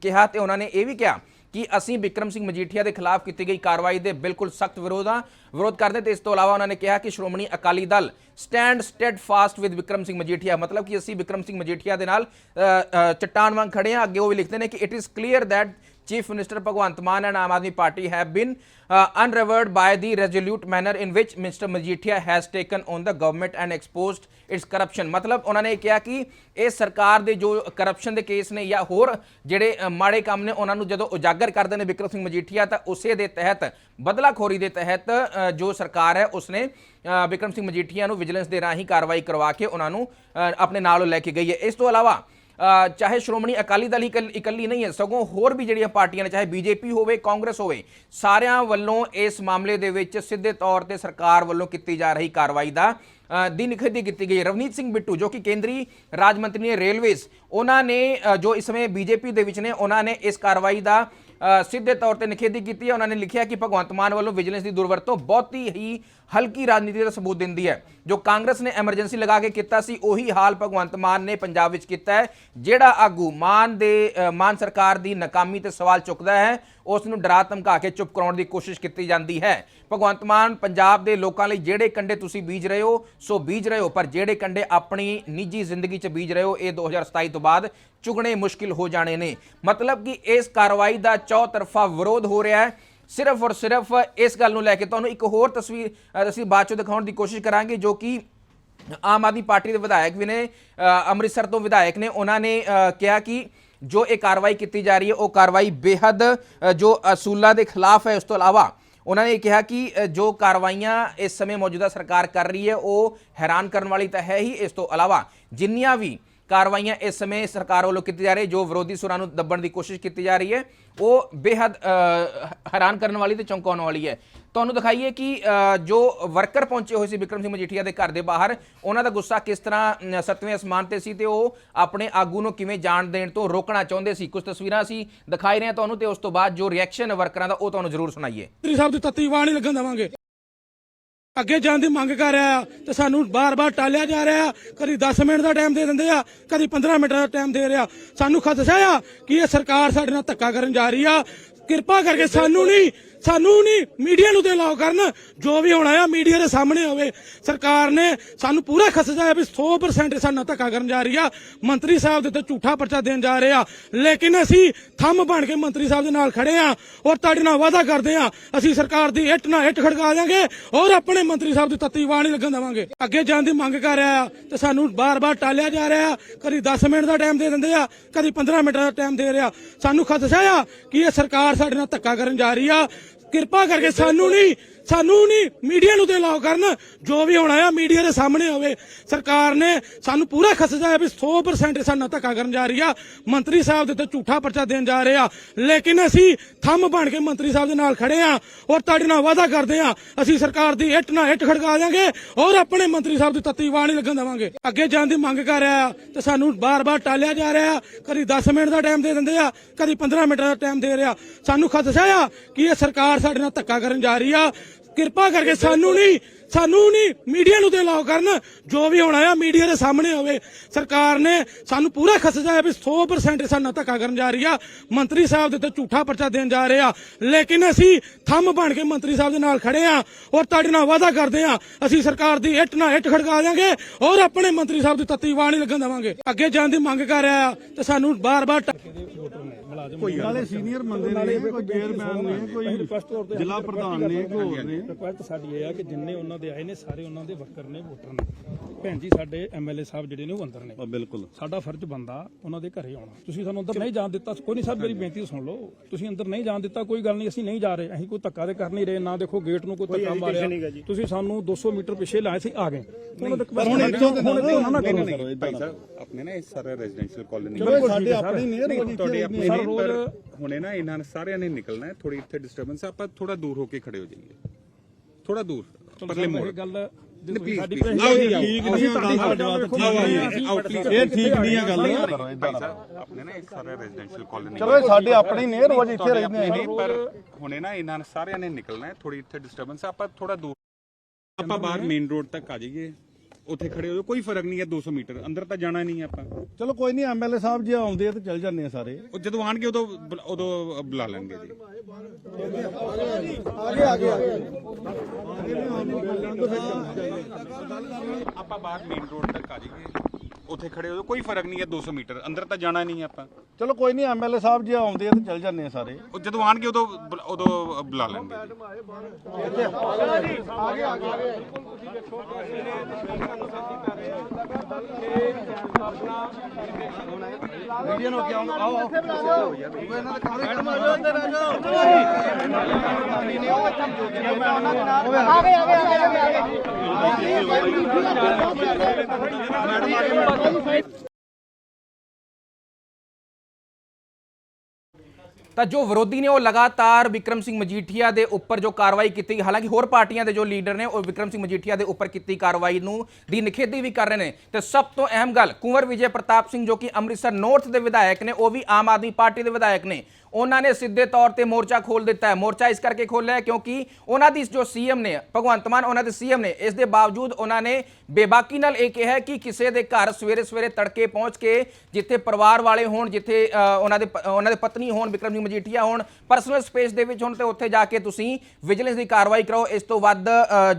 ਕਿਹਾ ਤੇ ਉਹਨਾਂ ਨੇ ਇਹ ਵੀ ਕਿਹਾ ਕਿ ਅਸੀਂ ਵਿਕਰਮ ਸਿੰਘ ਮਜੀਠੀਆ ਦੇ ਖਿਲਾਫ ਕੀਤੀ ਗਈ ਕਾਰਵਾਈ ਦੇ ਬਿਲਕੁਲ ਸਖਤ ਵਿਰੋਧ ਆ ਵਿਰੋਧ ਕਰਦੇ ਤੇ ਇਸ ਤੋਂ ਇਲਾਵਾ ਉਹਨਾਂ ਨੇ ਕਿਹਾ ਕਿ Shiromani Akali Dal stand steadfast with Vikram Singh Majithia ਮਤਲਬ ਕਿ ਅਸੀਂ ਵਿਕਰਮ ਸਿੰਘ ਮਜੀਠੀਆ ਦੇ ਨਾਲ ਅ, ਚੱਟਾਨ ਵਾਂਗ ਖੜੇ ਹਾਂ। ਅੱਗੇ ਉਹ ਵੀ ਲਿਖਦੇ ਨੇ ਕਿ it is clear that Chief Minister Bhagwant Mann and Aam Aadmi Party have been uh, unrevered by the resolute manner in which Mr. Majithia has taken on the government and exposed its corruption ਮਤਲਬ ਉਹਨਾਂ ਨੇ ਕਿਹਾ ਕਿ ਇਹ ਸਰਕਾਰ ਦੇ ਜੋ ਕਰਪਸ਼ਨ ਦੇ ਕੇਸ ਨੇ ਜਾਂ ਹੋਰ ਜਿਹੜੇ ਅ, ਮਾੜੇ ਕੰਮ ਨੇ ਉਹਨਾਂ ਨੂੰ ਜਦੋਂ ਉਜਾਗਰ ਕਰਦੇ ਨੇ ਵਿਕਰਮ ਸਿੰਘ ਮਜੀਠੀਆ ਤਾਂ ਉਸੇ ਦੇ ਤਹਿਤ ਬਦਲਾਖੋਰੀ ਦੇ ਤਹਿਤ ਅ, ਜੋ ਸਰਕਾਰ ਹੈ ਉਸਨੇ ਅ, ਵਿਕਰਮ ਸਿੰਘ ਮਜੀਠੀਆ ਨੂੰ ਵਿਜੀਲੈਂਸ ਦੇ ਰਾਹੀਂ ਕਾਰਵਾਈ ਕਰਵਾ ਕੇ ਉਹਨਾਂ ਨੂੰ ਅ, ਆਪਣੇ ਨਾਲ ਲੈ ਕੇ ਗਈ ਹੈ ਇਸ ਤੋਂ ਇਲਾਵਾ ਅ, ਚਾਹੇ ਸ਼੍ਰੋਮਣੀ ਅਕਾਲੀ ਦਲ ਇਕੱਲ- ਇਕੱਲੀ ਨਹੀਂ ਹੈ, ਸਗੋਂ ਹੋਰ ਵੀ ਜਿਹੜੀਆਂ ਪਾਰਟੀਆਂ ਨੇ, ਚਾਹੇ ਬੀਜੇਪੀ ਹੋਵੇ, ਕਾਂਗਰਸ ਹੋਵੇ, ਸਾਰਿਆਂ ਵੱਲੋਂ ਇਸ ਮਾਮਲੇ ਦੇ ਵਿੱਚ ਸਿੱਧੇ ਤੌਰ ਤੇ ਸਰਕਾਰ ਵੱਲੋਂ ਕੀਤੀ ਜਾ ਰਹੀ ਕਾਰਵਾਈ ਦਾ ਦੀ ਨਿਖੇਧੀ ਕੀਤੀ ਗਈ ਰਵਨੀਤ ਸਿੰਘ ਬਿੱਟੂ, ਜੋ ਕਿ ਕੇਂਦਰੀ ਰਾਜ ਮੰਤਰੀ ਨੇ ਰੇਲਵੇਜ਼, ਉਹਨਾਂ ਨੇ ਜੋ ਇਸ ਸਮੇਂ ਬੀਜੇਪੀ ਦੇ ਵਿੱਚ ਨੇ, ਉਹਨਾਂ ਨੇ ਇਸ ਕਾਰਵਾਈ ਦਾ ਸਿੱਧੇ ਤੌਰ ਤੇ ਨਿਖੇਧੀ ਕੀਤੀ ਹੈ। ਉਹਨਾਂ ਨੇ ਲਿਖਿਆ ਕਿ ਭਗਵੰਤ ਮਾਨ ਵੱਲੋਂ ਵਿਜੀਲੈਂਸ ਦੀ ਦੁਰਵਰਤੋਂ ਬਹੁਤੀ ਹੀ ਹਲਕੀ ਰਾਜਨੀਤੀ ਦਾ ਸਬੂਤ ਦਿੰਦੀ ਹੈ। ਜੋ ਕਾਂਗਰਸ ਨੇ ਐਮਰਜੈਂਸੀ ਲਗਾ ਕੇ ਕੀਤਾ ਸੀ, ਉਹੀ ਹਾਲ ਭਗਵੰਤ ਮਾਨ ਨੇ ਪੰਜਾਬ ਵਿੱਚ ਕੀਤਾ ਹੈ, ਜਿਹੜਾ ਆਗੂ ਮਾਨ ਦੇ ਮਾਨ ਸਰਕਾਰ ਦੀ ਨਾਕਾਮੀ ਤੇ ਸਵਾਲ ਚੁੱਕਦਾ ਹੈ। ਉਸ ਨੂੰ ਡਰਾ ਧਮਕਾ ਕੇ ਚੁੱਪ ਕਰਾਉਣ ਦੀ ਕੋਸ਼ਿਸ਼ ਕੀਤੀ ਜਾਂਦੀ ਹੈ। ਭਗਵੰਤ ਮਾਨ ਪੰਜਾਬ ਦੇ ਲੋਕਾਂ ਲਈ ਜਿਹੜੇ ਕੰਡੇ ਤੁਸੀਂ ਬੀਜ ਰਹੇ ਹੋ, ਸੋ ਬੀਜ ਰਹੇ ਹੋ, ਪਰ ਜਿਹੜੇ ਕੰਡੇ ਆਪਣੀ ਨਿੱਜੀ ਜ਼ਿੰਦਗੀ 'ਚ ਬੀਜ ਰਹੇ ਹੋ, ਇਹ 2027 ਤੋਂ ਬਾਅਦ ਚੁਗਣੇ ਮੁਸ਼ਕਿਲ ਹੋ ਜਾਣੇ ਨੇ। ਮਤਲਬ ਕਿ ਇਸ ਕਾਰਵਾਈ ਦਾ ਚੌਤਰਫਾ ਵਿਰੋਧ ਹੋ ਰਿਹਾ ਹੈ। ਸਿਰਫ ਔਰ ਸਿਰਫ ਇਸ ਗੱਲ ਨੂੰ ਲੈ ਕੇ ਤੁਹਾਨੂੰ ਇੱਕ ਹੋਰ ਤਸਵੀਰ ਅਸੀਂ ਬਾਅਦ ਚੋਂ ਦਿਖਾਉਣ ਦੀ ਕੋਸ਼ਿਸ਼ ਕਰਾਂਗੇ, ਜੋ ਕਿ ਆਮ ਆਦਮੀ ਪਾਰਟੀ ਦੇ ਵਿਧਾਇਕ ਵੀ ਨੇ ਅੰਮ੍ਰਿਤਸਰ ਤੋਂ ਵਿਧਾਇਕ ਨੇ, ਉਹਨਾਂ ਨੇ ਕਿਹਾ ਕਿ ਜੋ ਇਹ ਕਾਰਵਾਈ ਕੀਤੀ ਜਾ ਰਹੀ ਹੈ, ਉਹ ਕਾਰਵਾਈ ਬੇਹੱਦ ਜੋ ਅਸੂਲਾਂ ਦੇ ਖਿਲਾਫ ਹੈ, ਉਸ ਤੋਂ ਇਲਾਵਾ ਉਹਨਾਂ ਨੇ ਕਿਹਾ ਕਿ ਜੋ ਕਾਰਵਾਈਆਂ ਇਸ ਸਮੇਂ ਮੌਜੂਦਾ ਸਰਕਾਰ ਕਰ ਰਹੀ ਹੈ, ਉਹ ਹੈਰਾਨ ਕਰਨ ਵਾਲੀ ਤਾਂ ਹੈ ਹੀ। ਇਸ ਤੋਂ ਇਲਾਵਾ ਜਿੰਨੀਆਂ ਵੀ ਕਾਰਵਾਈਆਂ ਇਸ ਸਮੇਂ ਸਰਕਾਰ ਵੱਲੋਂ ਕੀਤੀ ਜਾ ਰਹੀ ਜੋ ਵਿਰੋਧੀ ਸੁਰਾਂ ਨੂੰ ਦੱਬਣ ਦੀ ਕੋਸ਼ਿਸ਼ ਕੀਤੀ ਜਾ ਰਹੀ ਹੈ ਉਹ ਬੇਹੱਦ ਹੈਰਾਨ ਕਰਨ ਵਾਲੀ ਤੇ ਚੌਂਕਾਉਣ ਵਾਲੀ ਹੈ। ਤੁਹਾਨੂੰ ਦਿਖਾਈਏ ਕਿ ਜੋ ਵਰਕਰ ਪਹੁੰਚੇ ਹੋਏ ਸੀ ਵਿਕਰਮ ਸਿੰਘ ਮਜੀਠੀਆ ਦੇ ਘਰ ਦੇ ਬਾਹਰ ਉਹਨਾਂ ਦਾ ਗੁੱਸਾ ਕਿਸ ਤਰ੍ਹਾਂ ਅ, ਸੱਤਵੇਂ ਅਸਮਾਨ ਤੇ ਸੀ ਤੇ ਉਹ ਆਪਣੇ ਆਗੂ ਨੂੰ ਕਿਵੇਂ ਜਾਣ ਦੇਣ ਤੋਂ ਰੋਕਣਾ ਚਾਹੁੰਦੇ ਸੀ? ਕੁਝ ਤਸਵੀਰਾਂ ਅਸੀਂ ਦਿਖਾਈ ਰਹੇ ਹਾਂ ਤੁਹਾਨੂੰ ਤੇ ਉਸ ਤੋਂ ਬਾਅਦ ਜੋ ਰਿਐਕਸ਼ਨ ਵਰਕਰਾਂ ਦਾ ਉਹ ਤੁਹਾਨੂੰ ਜ਼ਰੂਰ ਸੁਣਾਈਏ। ਸਾਹਿਬ ਦੀ ਤੱਤੀ ਵਾਹ ਨਹੀਂ ਲੱਗਣ ਦੇਵਾਂਗੇ। ਅੱਗੇ ਜਾਣ ਦੀ ਮੰਗ ਕਰ ਰਿਹਾ ਆ ਤੇ ਸਾਨੂੰ ਬਾਰ-ਬਾਰ ਟਾਲਿਆ ਜਾ ਰਿਹਾ ਆ। ਕਦੀ 10 ਮਿੰਟ ਦਾ ਟਾਈਮ ਦੇ ਦਿੰਦੇ ਆ, ਕਦੀ 15 ਮਿੰਟ ਦਾ ਟਾਈਮ ਦੇ ਰਿਹਾ। ਸਾਨੂੰ ਖਦਸ਼ਾ ਆ ਕਿ ਇਹ ਸਰਕਾਰ ਸਾਡੇ ਨਾਲ ਧੱਕਾ ਕਰਨ ਜਾ ਰਹੀ ਆ। ਕਿਰਪਾ ਕਰਕੇ ਸਾਨੂੰ ਨਹੀਂ ਸਾਨੂੰ ਨਹੀਂ, ਮੀਡੀਆ ਨੂੰ ਤੇ ਅਲਾਉ ਕਰਨ। ਜੋ ਵੀ ਹੋਣਾ ਆ, ਮੀਡੀਆ ਦੇ ਸਾਹਮਣੇ ਹੋਵੇ। ਸਰਕਾਰ ਨੇ ਸਾਨੂੰ ਪੂਰਾ ਖਸਜਾ ਹੈ ਵੀ 100% ਸਾਡੇ ਧੱਕਾ ਕਰਨ ਜਾ ਰਹੀ ਆ। ਮੰਤਰੀ ਸਾਹਿਬ ਦੇ ਤੇ ਝੂਠਾ ਪਰਚਾ ਦੇਣ ਜਾ ਰਹੇ ਆ। ਲੇਕਿਨ ਅਸੀਂ ਥੰਮ ਬਣ ਕੇ ਮੰਤਰੀ ਸਾਹਿਬ ਦੇ ਨਾਲ ਖੜੇ ਆ ਔਰ ਤੁਹਾਡੇ ਨਾਲ ਵਾਅਦਾ ਕਰਦੇ ਆ। ਅਸੀਂ ਸਰਕਾਰ ਦੀ ਇੱਟ ਨਾਲ ਇੱਟ ਖੜਕਾ ਦਿਆਂਗੇ ਔਰ ਆਪਣੇ ਮੰਤਰੀ ਸਾਹਿਬ ਦੀ ਤੱਤੀ ਵਾਹ ਨਹੀਂ ਲੱਗਣ ਦੇਵਾਂਗੇ। ਅੱਗੇ ਜਾਣ ਦੀ ਮੰਗ ਕਰ ਰਿਹਾ ਤੇ ਸਾਨੂੰ ਬਾਰ-ਬਾਰ ਟਾਲਿਆ ਜਾ ਰਿਹਾ ਕਦੀ 10 ਮਿੰਟ ਦਾ ਟਾਈਮ ਦੇ ਦਿੰਦੇ ਆ, ਕਦੀ 15 ਮਿੰਟ ਦਾ ਟਾਈਮ ਦੇ ਰਿਹਾ ਸਾਨੂੰ ਖਦਸ਼ਾ ਆ ਕਿ ਇਹ ਸਰਕਾਰ ਸਾਡੇ ਨਾਲ ਧੱਕਾ ਕਰਨ ਜਾ ਰਹੀ ਆ। ਕਿਰਪਾ ਕਰਕੇ ਸਾਨੂੰ ਨਹੀਂ ਸਾਨੂੰ ਨਹੀਂ, ਮੀਡੀਆ ਨੂੰ ਤੇ ਅਲਾਉ ਕਰਨ। ਜੋ ਵੀ ਹੋਣਾ ਆ, ਮੀਡੀਆ ਦੇ ਸਾਹਮਣੇ ਹੋਵੇ। ਸਰਕਾਰ ਨੇ ਸਾਨੂੰ ਪੂਰਾ ਖਸਜਾ ਹੈ ਵੀ 100% ਸਾਡੇ ਧੱਕਾ ਕਰਨ ਜਾ ਰਹੀ ਆ। ਮੰਤਰੀ ਸਾਹਿਬ ਦੇ ਤੇ ਝੂਠਾ ਪਰਚਾ ਦੇਣ ਜਾ ਰਹੇ ਆ। ਲੇਕਿਨ ਅਸੀਂ ਥੰਮ ਬਣ ਕੇ ਮੰਤਰੀ ਸਾਹਿਬ ਦੇ ਨਾਲ ਖੜੇ ਆ ਔਰ ਤੁਹਾਡੇ ਨਾਲ ਵਾਅਦਾ ਕਰਦੇ ਆ। ਅਸੀਂ ਸਰਕਾਰ ਦੀ ਇੱਟ ਨਾਲ ਇੱਟ ਖੜਕਾ ਦਿਆਂਗੇ ਔਰ ਆਪਣੇ ਮੰਤਰੀ ਸਾਹਿਬ ਦੀ ਤੱਤੀ ਵਾਹ ਨਹੀਂ ਲੱਗਣ ਦੇਵਾਂਗੇ। ਅੱਗੇ ਜਾਣ ਦੀ ਮੰਗ ਕਰ ਰਿਹਾ ਤੇ ਸਾਨੂੰ ਬਾਰ-ਬਾਰ ਟਾਲਿਆ ਜਾ ਰਿਹਾ ਕਦੀ 10 ਮਿੰਟ ਦਾ ਟਾਈਮ ਦੇ ਦਿੰਦੇ ਆ, ਕਦੀ 15 ਮਿੰਟ ਦਾ ਟਾਈਮ ਦੇ ਰਿਹਾ ਸਾਨੂੰ ਖਦਸ਼ਾ ਆ ਕਿ ਇਹ ਸਰਕਾਰ ਸਾਡੇ ਨਾਲ ਧੱਕਾ ਕਰਨ ਜਾ ਰਹੀ ਆ। ਕਿਰਪਾ ਕਰਕੇ ਸਾਨੂੰ ਨਹੀਂ ਸਾਨੂੰ ਨਹੀਂ ਮੀਡੀਆ ਨੂੰ ਤੇ ਅਲਾਉ ਕਰਨ। ਜੋ ਵੀ ਹੋਣਾ ਆ, ਮੀਡੀਆ ਦੇ ਸਾਹਮਣੇ ਹੋਵੇ। ਸਰਕਾਰ ਨੇ ਸਾਨੂੰ ਪੂਰਾ ਖਸਜਾ ਹੈ ਵੀ 100% ਸਾਡੇ ਨਾਲ ਧੱਕਾ ਕਰਨ ਜਾ ਰਹੀ ਆ। ਮੰਤਰੀ ਸਾਹਿਬ ਦੇ ਤੇ ਝੂਠਾ ਪਰਚਾ ਦੇਣ ਜਾ ਰਹੇ ਆ। ਲੇਕਿਨ ਅਸੀਂ ਥੰਮ ਬਣ ਕੇ ਮੰਤਰੀ ਸਾਹਿਬ ਦੇ ਨਾਲ ਖੜੇ ਆ ਔਰ ਤੁਹਾਡੇ ਨਾਲ ਵਾਅਦਾ ਕਰਦੇ ਆ। ਅਸੀਂ ਸਰਕਾਰ ਦੀ ਇੱਟ ਨਾਲ ਇੱਟ ਖੜਕਾ ਦਿਆਂਗੇ ਔਰ ਆਪਣੇ ਮੰਤਰੀ ਸਾਹਿਬ ਦੀ ਤੱਤੀ ਵਾਹ ਨਹੀਂ ਲੱਗਣ ਦੇਵਾਂਗੇ। ਅੱਗੇ ਜਾਣ ਦੀ ਮੰਗ ਕਰ ਰਿਹਾ ਆ ਤੇ ਸਾਨੂੰ ਬਾਰ-ਬਾਰ ਕੋਈ ਨਾਲੇ ਸੀਨੀਅਰ ਬੰਦੇ ਨੇ ਕੋਈ ਚੇਅਰਮੈਨ ਨੇ ਕੋਈ ਜ਼ਿਲ੍ਹਾ ਪ੍ਰਧਾਨ ਨੇ ਕੋਈ ਹੋਰ ਨੇ। ਰਿਕੁਐਸਟ ਸਾਡੀ ਇਹ ਆ ਕਿ ਜਿੰਨੇ ਉਹਨਾਂ ਦੇ ਆਏ ਨੇ ਸਾਰੇ ਉਹਨਾਂ ਦੇ ਵਰਕਰ ਨੇ ਵੋਟਰ ਨੇ। ਭੈਣ ਜੀ ਸਾਡੇ ਐਮਐਲਏ ਸਾਹਿਬ ਜਿਹੜੇ ਨੇ ਉਹ ਅੰਦਰ ਨੇ। ਬਿਲਕੁਲ। ਸਾਡਾ ਫਰਜ਼ ਬੰਦਾ ਉਹਨਾਂ ਦੇ ਘਰੇ ਆਉਣਾ। ਤੁਸੀਂ ਸਾਨੂੰ ਅੰਦਰ ਨਹੀਂ ਜਾਣ ਦਿੱਤਾ ਕੋਈ ਨਹੀਂ ਸਾਹਿਬ ਮੇਰੀ ਬੇਨਤੀ ਸੁਣ ਲਓ। ਤੁਸੀਂ ਅੰਦਰ ਨਹੀਂ ਜਾਣ ਦਿੱਤਾ ਕੋਈ ਗੱਲ ਨਹੀਂ ਅਸੀਂ ਨਹੀਂ ਜਾ ਰਹੇ। ਅਸੀਂ ਕੋਈ ਧੱਕਾ ਤੇ ਕਰ ਨਹੀਂ ਰਹੇ ਨਾ ਦੇਖੋ ਗੇਟ ਨੂੰ ਕੋਈ ਧੱਕਾ ਮਾਰਿਆ। ਤੁਸੀਂ ਸਾਨੂੰ 200 ਮੀਟਰ ਪਿੱਛੇ ਲਾਏ ਸੀ ਆ ਗਏ। ਉਹਨਾਂ ਦੇ ਹੁਣ ਇੱਥੋਂ ਤੇ ਨਾ ਕਰੋ ਨਹੀਂ ਭਾਈ ਸਾਹਿਬ ਆਪਣੇ ਨਾ ਇਹ ਸਾਰਾ ਰੈਜ਼ੀਡੈਂਸ਼ੀਅਲ ਕਾਲੋਨੀ ਚਲੋ ਸਾਡੇ ਆਪਣੇ ਨਹੀਂ ਤੁਹਾਡੇ ਆਪਣੇ ਨਹੀਂ, ਰੋਜ਼- ਪਰ ਹੁਣੇ ਨਾ ਇਹਨਾਂ ਨੇ ਸਾਰਿਆਂ ਨੇ ਨਿਕਲਣਾ ਹੈ ਥੋੜੀ ਇੱਥੇ ਡਿਸਟਰਬੈਂਸ ਆਪਾਂ ਥੋੜਾ ਦੂਰ ਹੋ ਕੇ ਖੜੇ ਹੋ ਜਾਈਏ। ਥੋੜਾ ਦੂਰ ਪਰਲੇ ਮੋੜ। ਗੱਲ ਸਾਡੀ please, ਪ੍ਰੈਸ- ਆਓ ਜੀ, ਆਓ। ਠੀਕ ਨਹੀਂ ਇਹ ਠੀਕ ਨਹੀਂ ਹੈ ਗੱਲ। ਆਪਣੇ ਨਾ ਇਹ ਸਾਰਾ ਰੈਜ਼ੀਡੈਂਸ਼ੀਅਲ ਕਾਲੋਨੀ ਚਲੋ ਇਹ ਸਾਡੇ ਆਪਣੇ ਨੇ ਰੋਜ਼ ਇੱਥੇ ਰਹਿੰਦੇ ਨਹੀਂ ਪਰ ਹੁਣੇ ਨਾ ਇਹਨਾਂ ਨੇ ਸਾਰਿਆਂ ਨੇ ਨਿਕਲਣਾ ਹੈ ਥੋੜੀ ਇੱਥੇ ਡਿਸਟਰਬੈਂਸ ਹੈ ਆਪਾਂ ਥੋੜਾ ਦੂਰ ਆਪਾਂ ਬਾਹਰ ਮੇਨ ਰੋਡ ਤੱਕ ਆ ਜਾਈਏ। ਉੱਥੇ ਖੜੇ ਹੋ ਜਾਓ ਕੋਈ ਫ਼ਰਕ ਨਹੀਂ ਹੈ 200 ਮੀਟਰ ਅੰਦਰ ਤਾਂ ਜਾਣਾ ਨਹੀਂ ਹੈ ਆਪਾਂ। ਚਲੋ ਕੋਈ ਨਹੀਂ ਐਮਐਲਏ ਸਾਹਿਬ ਜੇ ਆਉਂਦੇ ਆ ਤੇ ਚੱਲ ਜਾਂਦੇ ਆ ਸਾਰੇ। ਉਹ ਜਦੋਂ ਆਣਗੇ ਉਦੋਂ ਬੁਲਾ- ਉਦੋਂ ਬੁਲਾ ਲੈਣਗੇ ਜੀ। ਆਗੇ ਆਗੇ ਆਗੇ ਆਪਾਂ ਬਾਹਰ ਮੇਨ ਰੋਡ ਤੱਕ ਆ ਜਾਈਏ। ਉੱਥੇ ਖੜੇ ਹੋ ਜਾਓ ਕੋਈ ਫ਼ਰਕ ਨਹੀਂ ਹੈ 200 ਮੀਟਰ ਅੰਦਰ ਤਾਂ ਜਾਣਾ ਨਹੀਂ ਹੈ ਆਪਾਂ। ਚਲੋ ਕੋਈ ਨਹੀਂ ਐਮਐਲਏ ਸਾਹਿਬ ਜੇ ਆਉਂਦੇ ਆ ਤੇ ਚੱਲ ਜਾਂਦੇ ਆ ਸਾਰੇ। ਉਹ ਜਦੋਂ ਆਣਗੇ ਉਦੋਂ ਬੁਲਾ- ਉਦੋਂ ਬੁਲਾ ਲੈਣਗੇ ਜੀ ਮੀਡੀਆ ਨੂੰ ਅੱਗੇ ਆਓ ਆਓ। ਆਓ ਇਹਨਾਂ ਦੇ ਕਮਰੇ ਮਾਰੋ ਜਾਓ ਤਾਂ ਜੋ ਵਿਰੋਧੀ ਨੇ ਉਹ ਲਗਾਤਾਰ ਵਿਕਰਮ ਸਿੰਘ ਮਜੀਠੀਆ ਦੇ ਉੱਪਰ ਜੋ ਕਾਰਵਾਈ ਕੀਤੀ, ਹਾਲਾਂਕਿ ਹੋਰ ਪਾਰਟੀਆਂ ਦੇ ਜੋ ਲੀਡਰ ਨੇ, ਉਹ ਵਿਕਰਮ ਸਿੰਘ ਮਜੀਠੀਆ ਦੇ ਉੱਪਰ ਕੀਤੀ ਕਾਰਵਾਈ ਨੂੰ ਦੀ ਨਿਖੇਧੀ ਵੀ ਕਰ ਰਹੇ ਨੇ। ਤੇ ਸਭ ਤੋਂ ਅਹਿਮ ਗੱਲ ਕੁੰਵਰ ਵਿਜੇ ਪ੍ਰਤਾਪ ਸਿੰਘ ਜੋ ਕਿ ਅੰਮ੍ਰਿਤਸਰ ਨਾਰਥ ਦੇ ਵਿਧਾਇਕ ਨੇ, ਉਹ ਵੀ ਆਮ ਆਦਮੀ ਪਾਰਟੀ ਦੇ ਵਿਧਾਇਕ ਨੇ। ਉਹਨਾਂ ਨੇ ਸਿੱਧੇ ਤੌਰ ਤੇ ਮੋਰਚਾ ਖੋਲ ਦਿੱਤਾ ਹੈ। ਮੋਰਚਾ ਇਸ ਕਰਕੇ ਖੋਲ੍ਹਿਆ ਕਿਉਂਕਿ ਉਹਨਾਂ ਦੀ ਜੋ ਸੀਐਮ ਨੇ, ਭਗਵੰਤ ਮਾਨ ਉਹਨਾਂ ਦੇ ਸੀਐਮ ਨੇ, ਇਸ ਦੇ ਬਾਵਜੂਦ ਉਹਨਾਂ ਨੇ ਬੇਬਾਕੀ ਨਾਲ ਇਹ ਕਿਹਾ ਕਿ ਕਿਸੇ ਦੇ ਘਰ ਸਵੇਰੇ ਸਵੇਰੇ ਤੜਕੇ ਪਹੁੰਚ ਕੇ ਜਿੱਥੇ ਪਰਿਵਾਰ ਵਾਲੇ ਹੋਣ, ਜਿੱਥੇ ਉਹਨਾਂ ਦੇ ਉਹਨਾਂ ਦੇ ਪਤਨੀ ਹੋਣ, ਵਿਕਰਮ ਸਿੰਘ ਮਜੀਠੀਆ ਹੋਣ ਪਰਸਨਲ ਸਪੇਸ ਦੇ ਵਿੱਚ ਹੋਣ ਤੇ ਉੱਥੇ ਜਾ ਕੇ ਤੁਸੀਂ ਵਿਜੀਲੈਂਸ ਦੀ ਕਾਰਵਾਈ ਕਰੋ ਇਸ ਤੋਂ ਵੱਧ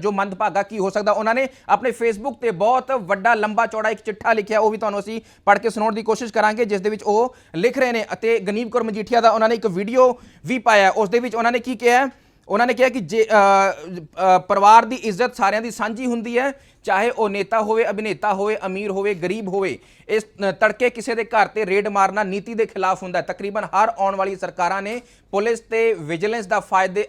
ਜੋ ਮੰਦਭਾਗਾ ਕੀ ਹੋ ਸਕਦਾ, ਉਹਨਾਂ ਨੇ ਆਪਣੇ ਫੇਸਬੁੱਕ ਤੇ ਬਹੁਤ ਵੱਡਾ ਲੰਬਾ ਚੌੜਾ ਇੱਕ ਚਿੱਠਾ ਲਿਖਿਆ, ਉਹ ਵੀ ਤੁਹਾਨੂੰ ਅਸੀਂ ਪੜ੍ਹ ਕੇ ਸੁਣਾਉਣ ਦੀ ਕੋਸ਼ਿਸ਼ ਕਰਾਂਗੇ, ਜਿਸ ਦੇ ਵਿੱਚ ਉਹ ਲਿਖ ਰਹੇ ਨੇ ਅਤੇ ਗਨੀਬ ਕੌਰ ਮਜੀਠੀਆ ਦਾ ਉਹਨਾਂ ਨੇ ਇੱਕ ਵੀਡੀਓ ਵੀ ਪਾਇਆ। ਉਸ ਦੇ ਵਿੱਚ ਉਹਨਾਂ ਨੇ ਕੀ ਕਿਹਾ? ਉਹਨਾਂ ਨੇ ਕਿਹਾ ਕਿ ਜੇ ਅ, ਪਰਿਵਾਰ ਦੀ ਇੱਜ਼ਤ ਸਾਰਿਆਂ ਦੀ ਸਾਂਝੀ ਹੁੰਦੀ ਹੈ। ਚਾਹੇ ਉਹ ਨੇਤਾ ਹੋਵੇ, ਅਭਿਨੇਤਾ ਹੋਵੇ, ਅਮੀਰ ਹੋਵੇ, ਗਰੀਬ ਹੋਵੇ, ਇਸ ਤੜਕੇ ਕਿਸੇ ਦੇ ਘਰ ਤੇ ਰੇਡ ਮਾਰਨਾ ਨੀਤੀ ਦੇ ਖਿਲਾਫ ਹੁੰਦਾ ਹੈ। ਤਕਰੀਬਨ ਹਰ ਆਉਣ ਵਾਲੀ ਸਰਕਾਰਾਂ ਨੇ ਪੁਲਿਸ ਤੇ ਵਿਜੀਲੈਂਸ ਦਾ ਫਾਇਦੇ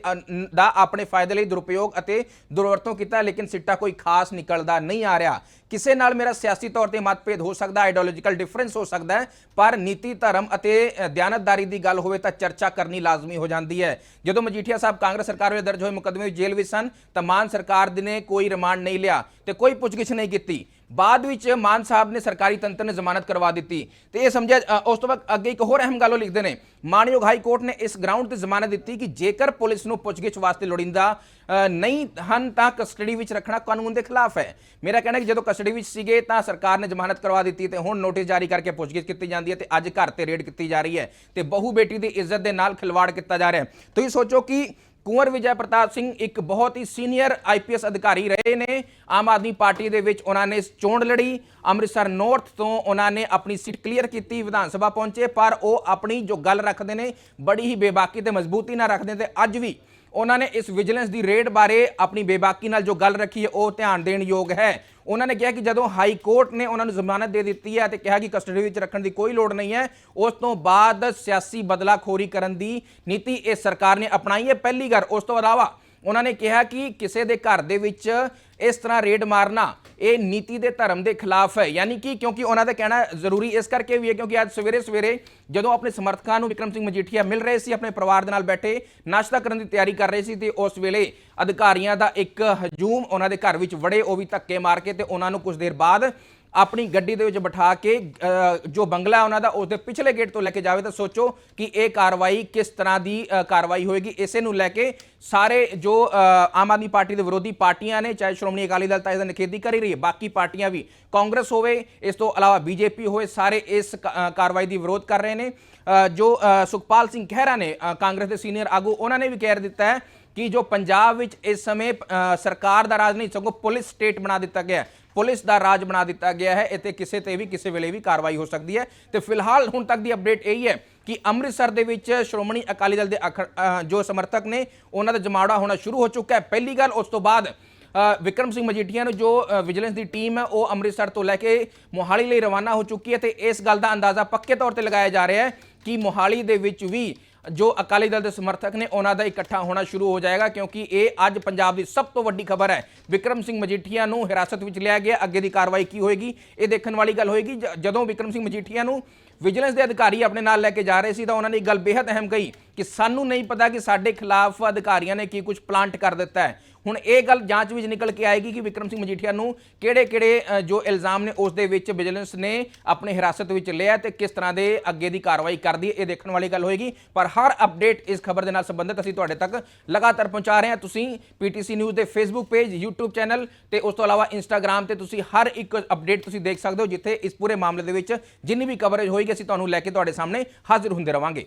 ਦਾ ਆਪਣੇ ਫਾਇਦੇ ਲਈ ਦੁਰਉਪਯੋਗ ਅਤੇ ਦੁਰਵਰਤੋਂ ਕੀਤਾ, ਲੇਕਿਨ ਸਿੱਟਾ ਕੋਈ ਖਾਸ ਨਿਕਲਦਾ ਨਹੀਂ ਆ ਰਿਹਾ। ਕਿਸੇ ਨਾਲ ਮੇਰਾ ਸਿਆਸੀ ਤੌਰ ਤੇ ਮਤਭੇਦ ਹੋ ਸਕਦਾ ਆਈਡੀਓਲੋਜੀਕਲ ਡਿਫਰੈਂਸ ਹੋ ਸਕਦਾ ਹੈ, ਪਰ ਨੀਤੀ, ਧਰਮ ਅਤੇ ਦਿਆਨਤਦਾਰੀ ਦੀ ਗੱਲ ਹੋਵੇ ਤਾਂ ਚਰਚਾ ਕਰਨੀ ਲਾਜ਼ਮੀ ਹੋ ਜਾਂਦੀ ਹੈ। ਜਦੋਂ ਮਜੀਠੀਆ ਸਾਹਿਬ ਕਾਂਗਰਸ ਸਰਕਾਰ ਵੇਲੇ ਦਰਜ ਹੋਏ ਮੁਕੱਦਮੇ ਵਿੱਚ ਜੇਲ੍ਹ ਵਿੱਚ ਸਨ, ਤਾਂ ਮਾਨ ਸਰਕਾਰ ਨੇ ਕੋਈ ਰਿਮਾਂਡ ਨਹੀਂ ਲਿਆ ਤੇ ਕੋਈ ਪੁੱਛਗਿੱਛ ਨਹੀਂ ਕੀਤੀ। ਬਾਅਦ ਵਿੱਚ ਮਾਨ ਸਾਹਿਬ ਨੇ ਸਰਕਾਰੀ ਤੰਤਰ ਨੇ ਜ਼ਮਾਨਤ ਕਰਵਾ ਦਿੱਤੀ। ਤੇ ਇਹ ਸਮਝਿਆ ਉਸ ਤੋਂ ਬਾਅਦ ਅੱਗੇ ਇੱਕ ਹੋਰ ਅਹਿਮ ਗੱਲ ਲਿਖਦੇ ਨੇ। ਮਾਨਯੋਗ ਹਾਈ ਕੋਰਟ ਨੇ ਇਸ ਗਰਾਊਂਡ ਤੇ ਜ਼ਮਾਨਤ ਦਿੱਤੀ ਕਿ ਜੇਕਰ ਪੁਲਿਸ ਨੂੰ ਪੁੱਛਗਿੱਛ ਵਾਸਤੇ ਲੋੜੀਂਦਾ ਨਹੀਂ ਹਨ ਤਾਂ ਕਸਟਡੀ ਵਿੱਚ ਰੱਖਣਾ ਕਾਨੂੰਨ ਦੇ ਖਿਲਾਫ ਹੈ। ਮੇਰਾ ਕਹਿਣਾ ਕਿ ਜਦੋਂ ਕਸਟਡੀ ਵਿੱਚ ਸੀਗੇ ਤਾਂ ਸਰਕਾਰ ਨੇ ਜ਼ਮਾਨਤ ਕਰਵਾ ਦਿੱਤੀ ਤੇ ਹੁਣ ਨੋਟਿਸ ਜਾਰੀ ਕਰਕੇ ਪੁੱਛਗਿੱਛ ਕੀਤੀ ਜਾਂਦੀ ਹੈ ਤੇ ਅੱਜ ਘਰ ਤੇ ਰੇਡ ਕੀਤੀ ਜਾ ਰਹੀ ਹੈ ਤੇ ਬਹੂ ਬੇਟੀ ਦੀ ਇੱਜ਼ਤ ਦੇ ਨਾਲ ਖਿਲਵਾੜ ਕੀਤਾ ਜਾ ਰਿਹਾ ਹੈ। ਤੁਸੀਂ ਸੋਚੋ ਕਿ ਕੁੰਵਰ ਵਿਜੈ ਪ੍ਰਤਾਪ ਸਿੰਘ ਇੱਕ ਬਹੁਤ ਹੀ ਸੀਨੀਅਰ ਆਈਪੀਐਸ ਅਧਿਕਾਰੀ ਰਹੇ ਨੇ। ਆਮ ਆਦਮੀ ਪਾਰਟੀ ਦੇ ਵਿੱਚ ਉਹਨਾਂ ਨੇ ਚੋਣ ਲੜੀ। ਅੰਮ੍ਰਿਤਸਰ ਨਾਰਥ ਤੋਂ ਉਹਨਾਂ ਨੇ ਆਪਣੀ ਸੀਟ ਕਲੀਅਰ ਕੀਤੀ, ਵਿਧਾਨ ਸਭਾ ਪਹੁੰਚੇ, ਪਰ ਉਹ ਆਪਣੀ ਜੋ ਗੱਲ ਰੱਖਦੇ ਨੇ, ਬੜੀ ਹੀ ਬੇਬਾਕੀ ਤੇ ਮਜ਼ਬੂਤੀ ਨਾਲ ਰੱਖਦੇ ਤੇ ਅੱਜ ਵੀ ਉਹਨਾਂ ਨੇ ਇਸ ਵਿਜੀਲੈਂਸ ਦੀ ਰੇਡ ਬਾਰੇ ਆਪਣੀ ਬੇਬਾਕੀ ਨਾਲ ਜੋ ਗੱਲ ਰੱਖੀ ਹੈ, ਉਹ ਧਿਆਨ ਦੇਣ ਯੋਗ ਹੈ। ਉਹਨਾਂ ਨੇ ਕਿਹਾ ਕਿ ਜਦੋਂ ਹਾਈ ਕੋਰਟ ਨੇ ਉਹਨਾਂ ਨੂੰ ਜ਼ਮਾਨਤ ਦੇ ਦਿੱਤੀ ਹੈ ਤੇ ਕਿਹਾ ਕਿ ਕਸਟਡੀ ਵਿੱਚ ਰੱਖਣ ਦੀ ਕੋਈ ਲੋੜ ਨਹੀਂ ਹੈ, ਉਸ ਤੋਂ ਬਾਅਦ ਸਿਆਸੀ ਬਦਲਾਖੋਰੀ ਕਰਨ ਦੀ ਨੀਤੀ ਇਸ ਸਰਕਾਰ ਨੇ ਅਪਣਾਈ ਹੈ। ਪਹਿਲੀ ਗੱਲ, ਉਸ ਤੋਂ ਇਲਾਵਾ ਉਹਨਾਂ ਨੇ ਕਿਹਾ ਕਿ ਕਿਸੇ ਦੇ ਘਰ ਦੇ ਵਿੱਚ ਇਸ ਤਰ੍ਹਾਂ ਰੇਡ ਮਾਰਨਾ ਇਹ ਨੀਤੀ ਦੇ ਧਰਮ ਦੇ ਖਿਲਾਫ ਹੈ। ਯਾਨੀ ਕਿ ਕਿਉਂਕਿ ਉਹਨਾਂ ਦਾ ਕਹਿਣਾ ਜ਼ਰੂਰੀ ਇਸ ਕਰਕੇ ਵੀ ਹੈ ਕਿਉਂਕਿ ਅੱਜ ਸਵੇਰੇ ਸਵੇਰੇ ਜਦੋਂ ਆਪਣੇ ਸਮਰਥਕਾਂ ਨੂੰ ਵਿਕਰਮ ਸਿੰਘ ਮਜੀਠੀਆ ਮਿਲ ਰਹੇ ਸੀ, ਆਪਣੇ ਪਰਿਵਾਰ ਦੇ ਨਾਲ ਬੈਠੇ, ਨਾਸ਼ਤਾ ਕਰਨ ਦੀ ਤਿਆਰੀ ਕਰ ਰਹੇ ਸੀ ਤੇ ਉਸ ਵੇਲੇ ਅਧਿਕਾਰੀਆਂ ਦਾ ਇੱਕ ਹਜੂਮ ਉਹਨਾਂ ਦੇ ਘਰ ਵਿੱਚ ਵੜੇ, ਉਹ ਵੀ ਧੱਕੇ ਮਾਰ ਕੇ ਤੇ ਉਹਨਾਂ ਨੂੰ ਕੁਝ ਦੇਰ ਬਾਅਦ ਆਪਣੀ ਗੱਡੀ ਦੇ ਵਿੱਚ ਬਿਠਾ ਕੇ ਜੋ ਬੰਗਲਾ ਉਹਨਾਂ ਦਾ ਉਸ ਦੇ ਪਿਛਲੇ ਗੇਟ ਤੋਂ ਲੈ ਕੇ ਜਾਵੇ ਤਾਂ ਸੋਚੋ ਕਿ ਇਹ ਕਾਰਵਾਈ ਕਿਸ ਤਰ੍ਹਾਂ ਦੀ ਕਾਰਵਾਈ ਹੋਏਗੀ। ਇਸੇ ਨੂੰ ਲੈ ਕੇ ਸਾਰੇ ਜੋ ਆਮ ਆਦਮੀ ਪਾਰਟੀ ਦੇ ਵਿਰੋਧੀ ਪਾਰਟੀਆਂ ਨੇ, ਚਾਹੇ ਸ਼੍ਰੋਮਣੀ ਅਕਾਲੀ ਦਲ ਤਾਂ ਇਹਦਾ ਨਿਖੇਧੀ ਕਰ ਹੀ ਰਹੀ ਹੈ, ਬਾਕੀ ਪਾਰਟੀਆਂ ਵੀ। ਕਾਂਗਰਸ ਹੋਵੇ, ਇਸ ਤੋਂ ਇਲਾਵਾ ਬੀਜੇਪੀ ਹੋਵੇ, ਸਾਰੇ ਇਸ ਕ- ਕਾਰਵਾਈ ਦੀ ਵਿਰੋਧ ਕਰ ਰਹੇ ਨੇ। ਜੋ ਸੁਖਪਾਲ ਸਿੰਘ ਖਹਿਰਾ ਨੇ ਕਾਂਗਰਸ ਦੇ ਸੀਨੀਅਰ ਆਗੂ, ਉਹਨਾਂ ਨੇ ਵੀ ਕਹਿ ਦਿੱਤਾ ਹੈ ਕਿ ਜੋ ਪੰਜਾਬ ਵਿੱਚ ਇਸ ਸਮੇਂ ਸਰਕਾਰ ਦਾ ਰਾਜ ਨਹੀਂ ਸਗੋਂ ਪੁਲਿਸ ਸਟੇਟ ਬਣਾ ਦਿੱਤਾ ਗਿਆ ਪੁਲਿਸ ਦਾ ਰਾਜ ਬਣਾ ਦਿੱਤਾ ਗਿਆ ਹੈ। ਇੱਥੇ ਕਿਸੇ ਤੇ ਵੀ, ਕਿਸੇ ਵੇਲੇ ਵੀ ਕਾਰਵਾਈ ਹੋ ਸਕਦੀ ਹੈ। ਤੇ ਫਿਲਹਾਲ ਹੁਣ ਤੱਕ ਦੀ ਅਪਡੇਟ ਇਹੀ ਹੈ ਕਿ ਅੰਮ੍ਰਿਤਸਰ ਦੇ ਵਿੱਚ ਸ਼੍ਰੋਮਣੀ ਅਕਾਲੀ ਦਲ ਦੇ ਅਖ- ਜੋ ਸਮਰਥਕ ਨੇ, ਉਹਨਾਂ ਦਾ ਜਮਾਵੜਾ ਹੋਣਾ ਸ਼ੁਰੂ ਹੋ ਚੁੱਕਾ ਹੈ। ਪਹਿਲੀ ਗੱਲ ਉਸ ਤੋਂ ਬਾਅਦ ਵਿਕਰਮ ਸਿੰਘ ਮਜੀਠੀਆ ਨੂੰ ਜੋ ਵਿਜੀਲੈਂਸ ਦੀ ਟੀਮ ਹੈ, ਉਹ ਅੰਮ੍ਰਿਤਸਰ ਤੋਂ ਲੈ ਕੇ ਮੋਹਾਲੀ ਲਈ ਰਵਾਨਾ ਹੋ ਚੁੱਕੀ ਹੈ। ਤੇ ਇਸ ਗੱਲ ਦਾ ਅੰਦਾਜ਼ਾ ਪੱਕੇ ਤੌਰ ਤੇ ਲਗਾਇਆ ਜਾ ਰਿਹਾ ਹੈ ਕਿ ਮੋਹਾਲੀ ਦੇ ਵਿੱਚ ਵੀ ਜੋ ਅਕਾਲੀ ਦਲ ਦੇ ਸਮਰਥਕ ਨੇ, ਉਹਨਾਂ ਦਾ ਇਕੱਠਾ ਹੋਣਾ ਸ਼ੁਰੂ ਹੋ ਜਾਏਗਾ ਕਿਉਂਕਿ ਇਹ ਅੱਜ ਪੰਜਾਬ ਦੀ ਸਭ ਤੋਂ ਵੱਡੀ ਖਬਰ ਹੈ। ਵਿਕਰਮ ਸਿੰਘ ਮਜੀਠੀਆ ਨੂੰ ਹਿਰਾਸਤ ਵਿੱਚ ਲਿਆ ਗਿਆ। ਅੱਗੇ ਦੀ ਕਾਰਵਾਈ ਕੀ ਹੋਏਗੀ? ਇਹ ਦੇਖਣ ਵਾਲੀ ਗੱਲ ਹੋਏਗੀ। ਜ- ਜਦੋਂ ਵਿਕਰਮ ਸਿੰਘ ਮਜੀਠੀਆ ਨੂੰ ਵਿਜੀਲੈਂਸ ਦੇ ਅਧਿਕਾਰੀ ਆਪਣੇ ਨਾਲ ਲੈ ਕੇ ਜਾ ਰਹੇ ਸੀ ਤਾਂ ਉਹਨਾਂ ਨੇ ਇੱਕ ਗੱਲ ਬੇहद ਅਹਿਮ ਕਹੀ ਕਿ ਸਾਨੂੰ ਨਹੀਂ ਪਤਾ ਕਿ ਸਾਡੇ ਖਿਲਾਫ ਅਧਿਕਾਰੀਆਂ ਨੇ ਕੀ ਕੁਝ ਪਲਾਂਟ ਕਰ ਦਿੱਤਾ ਹੈ। ਹੁਣ ਇਹ ਗੱਲ ਜਾਂਚ ਵਿੱਚ ਨਿਕਲ ਕੇ ਆਏਗੀ ਕਿ ਵਿਕਰਮ ਸਿੰਘ ਮਜੀਠੀਆ ਨੂੰ ਕਿਹੜੇ-ਕਿਹੜੇ ਜੋ ਇਲਜ਼ਾਮ ਨੇ ਉਸ ਦੇ ਵਿੱਚ ਵਿਜੀਲੈਂਸ ਨੇ ਆਪਣੇ ਹਿਰਾਸਤ ਵਿੱਚ ਲਿਆ ਤੇ ਕਿਸ ਤਰ੍ਹਾਂ ਦੇ ਅੱਗੇ ਦੀ ਕਾਰਵਾਈ ਕਰਦੀ ਹੈ, ਇਹ ਦੇਖਣ ਵਾਲੀ ਗੱਲ ਹੋਏਗੀ। ਪਰ ਹਰ ਅਪਡੇਟ ਇਸ ਖਬਰ ਦੇ ਨਾਲ ਸੰਬੰਧਿਤ ਅਸੀਂ ਤੁਹਾਡੇ ਤੱਕ ਲਗਾਤਾਰ ਪਹੁੰਚਾ ਰਹੇ ਹਾਂ। ਤੁਸੀਂ ਪੀਟੀਸੀ ਨਿਊਜ਼ ਦੇ ਫੇਸਬੁੱਕ ਪੇਜ YouTube ਚੈਨਲ ਤੇ ਉਸ ਤੋਂ ਇਲਾਵਾ Instagram ਤੇ ਤੁਸੀਂ ਹਰ ਇੱਕ ਅਪਡੇਟ ਤੁਸੀਂ ਦੇਖ ਸਕਦੇ ਹੋ, ਜਿੱਥੇ ਇਸ ਪੂਰੇ ਮਾਮਲੇ ਦੇ ਵਿੱਚ ਜਿੰਨੀ ਵੀ ਕਵਰੇਜ ਹੋਏਗੀ, ਅਸੀਂ ਤੁਹਾਨੂੰ ਲੈ ਕੇ ਤੁਹਾਡੇ ਸਾਹਮਣੇ ਹਾਜ਼ਰ ਹੁੰਦੇ ਰਵਾਂਗੇ।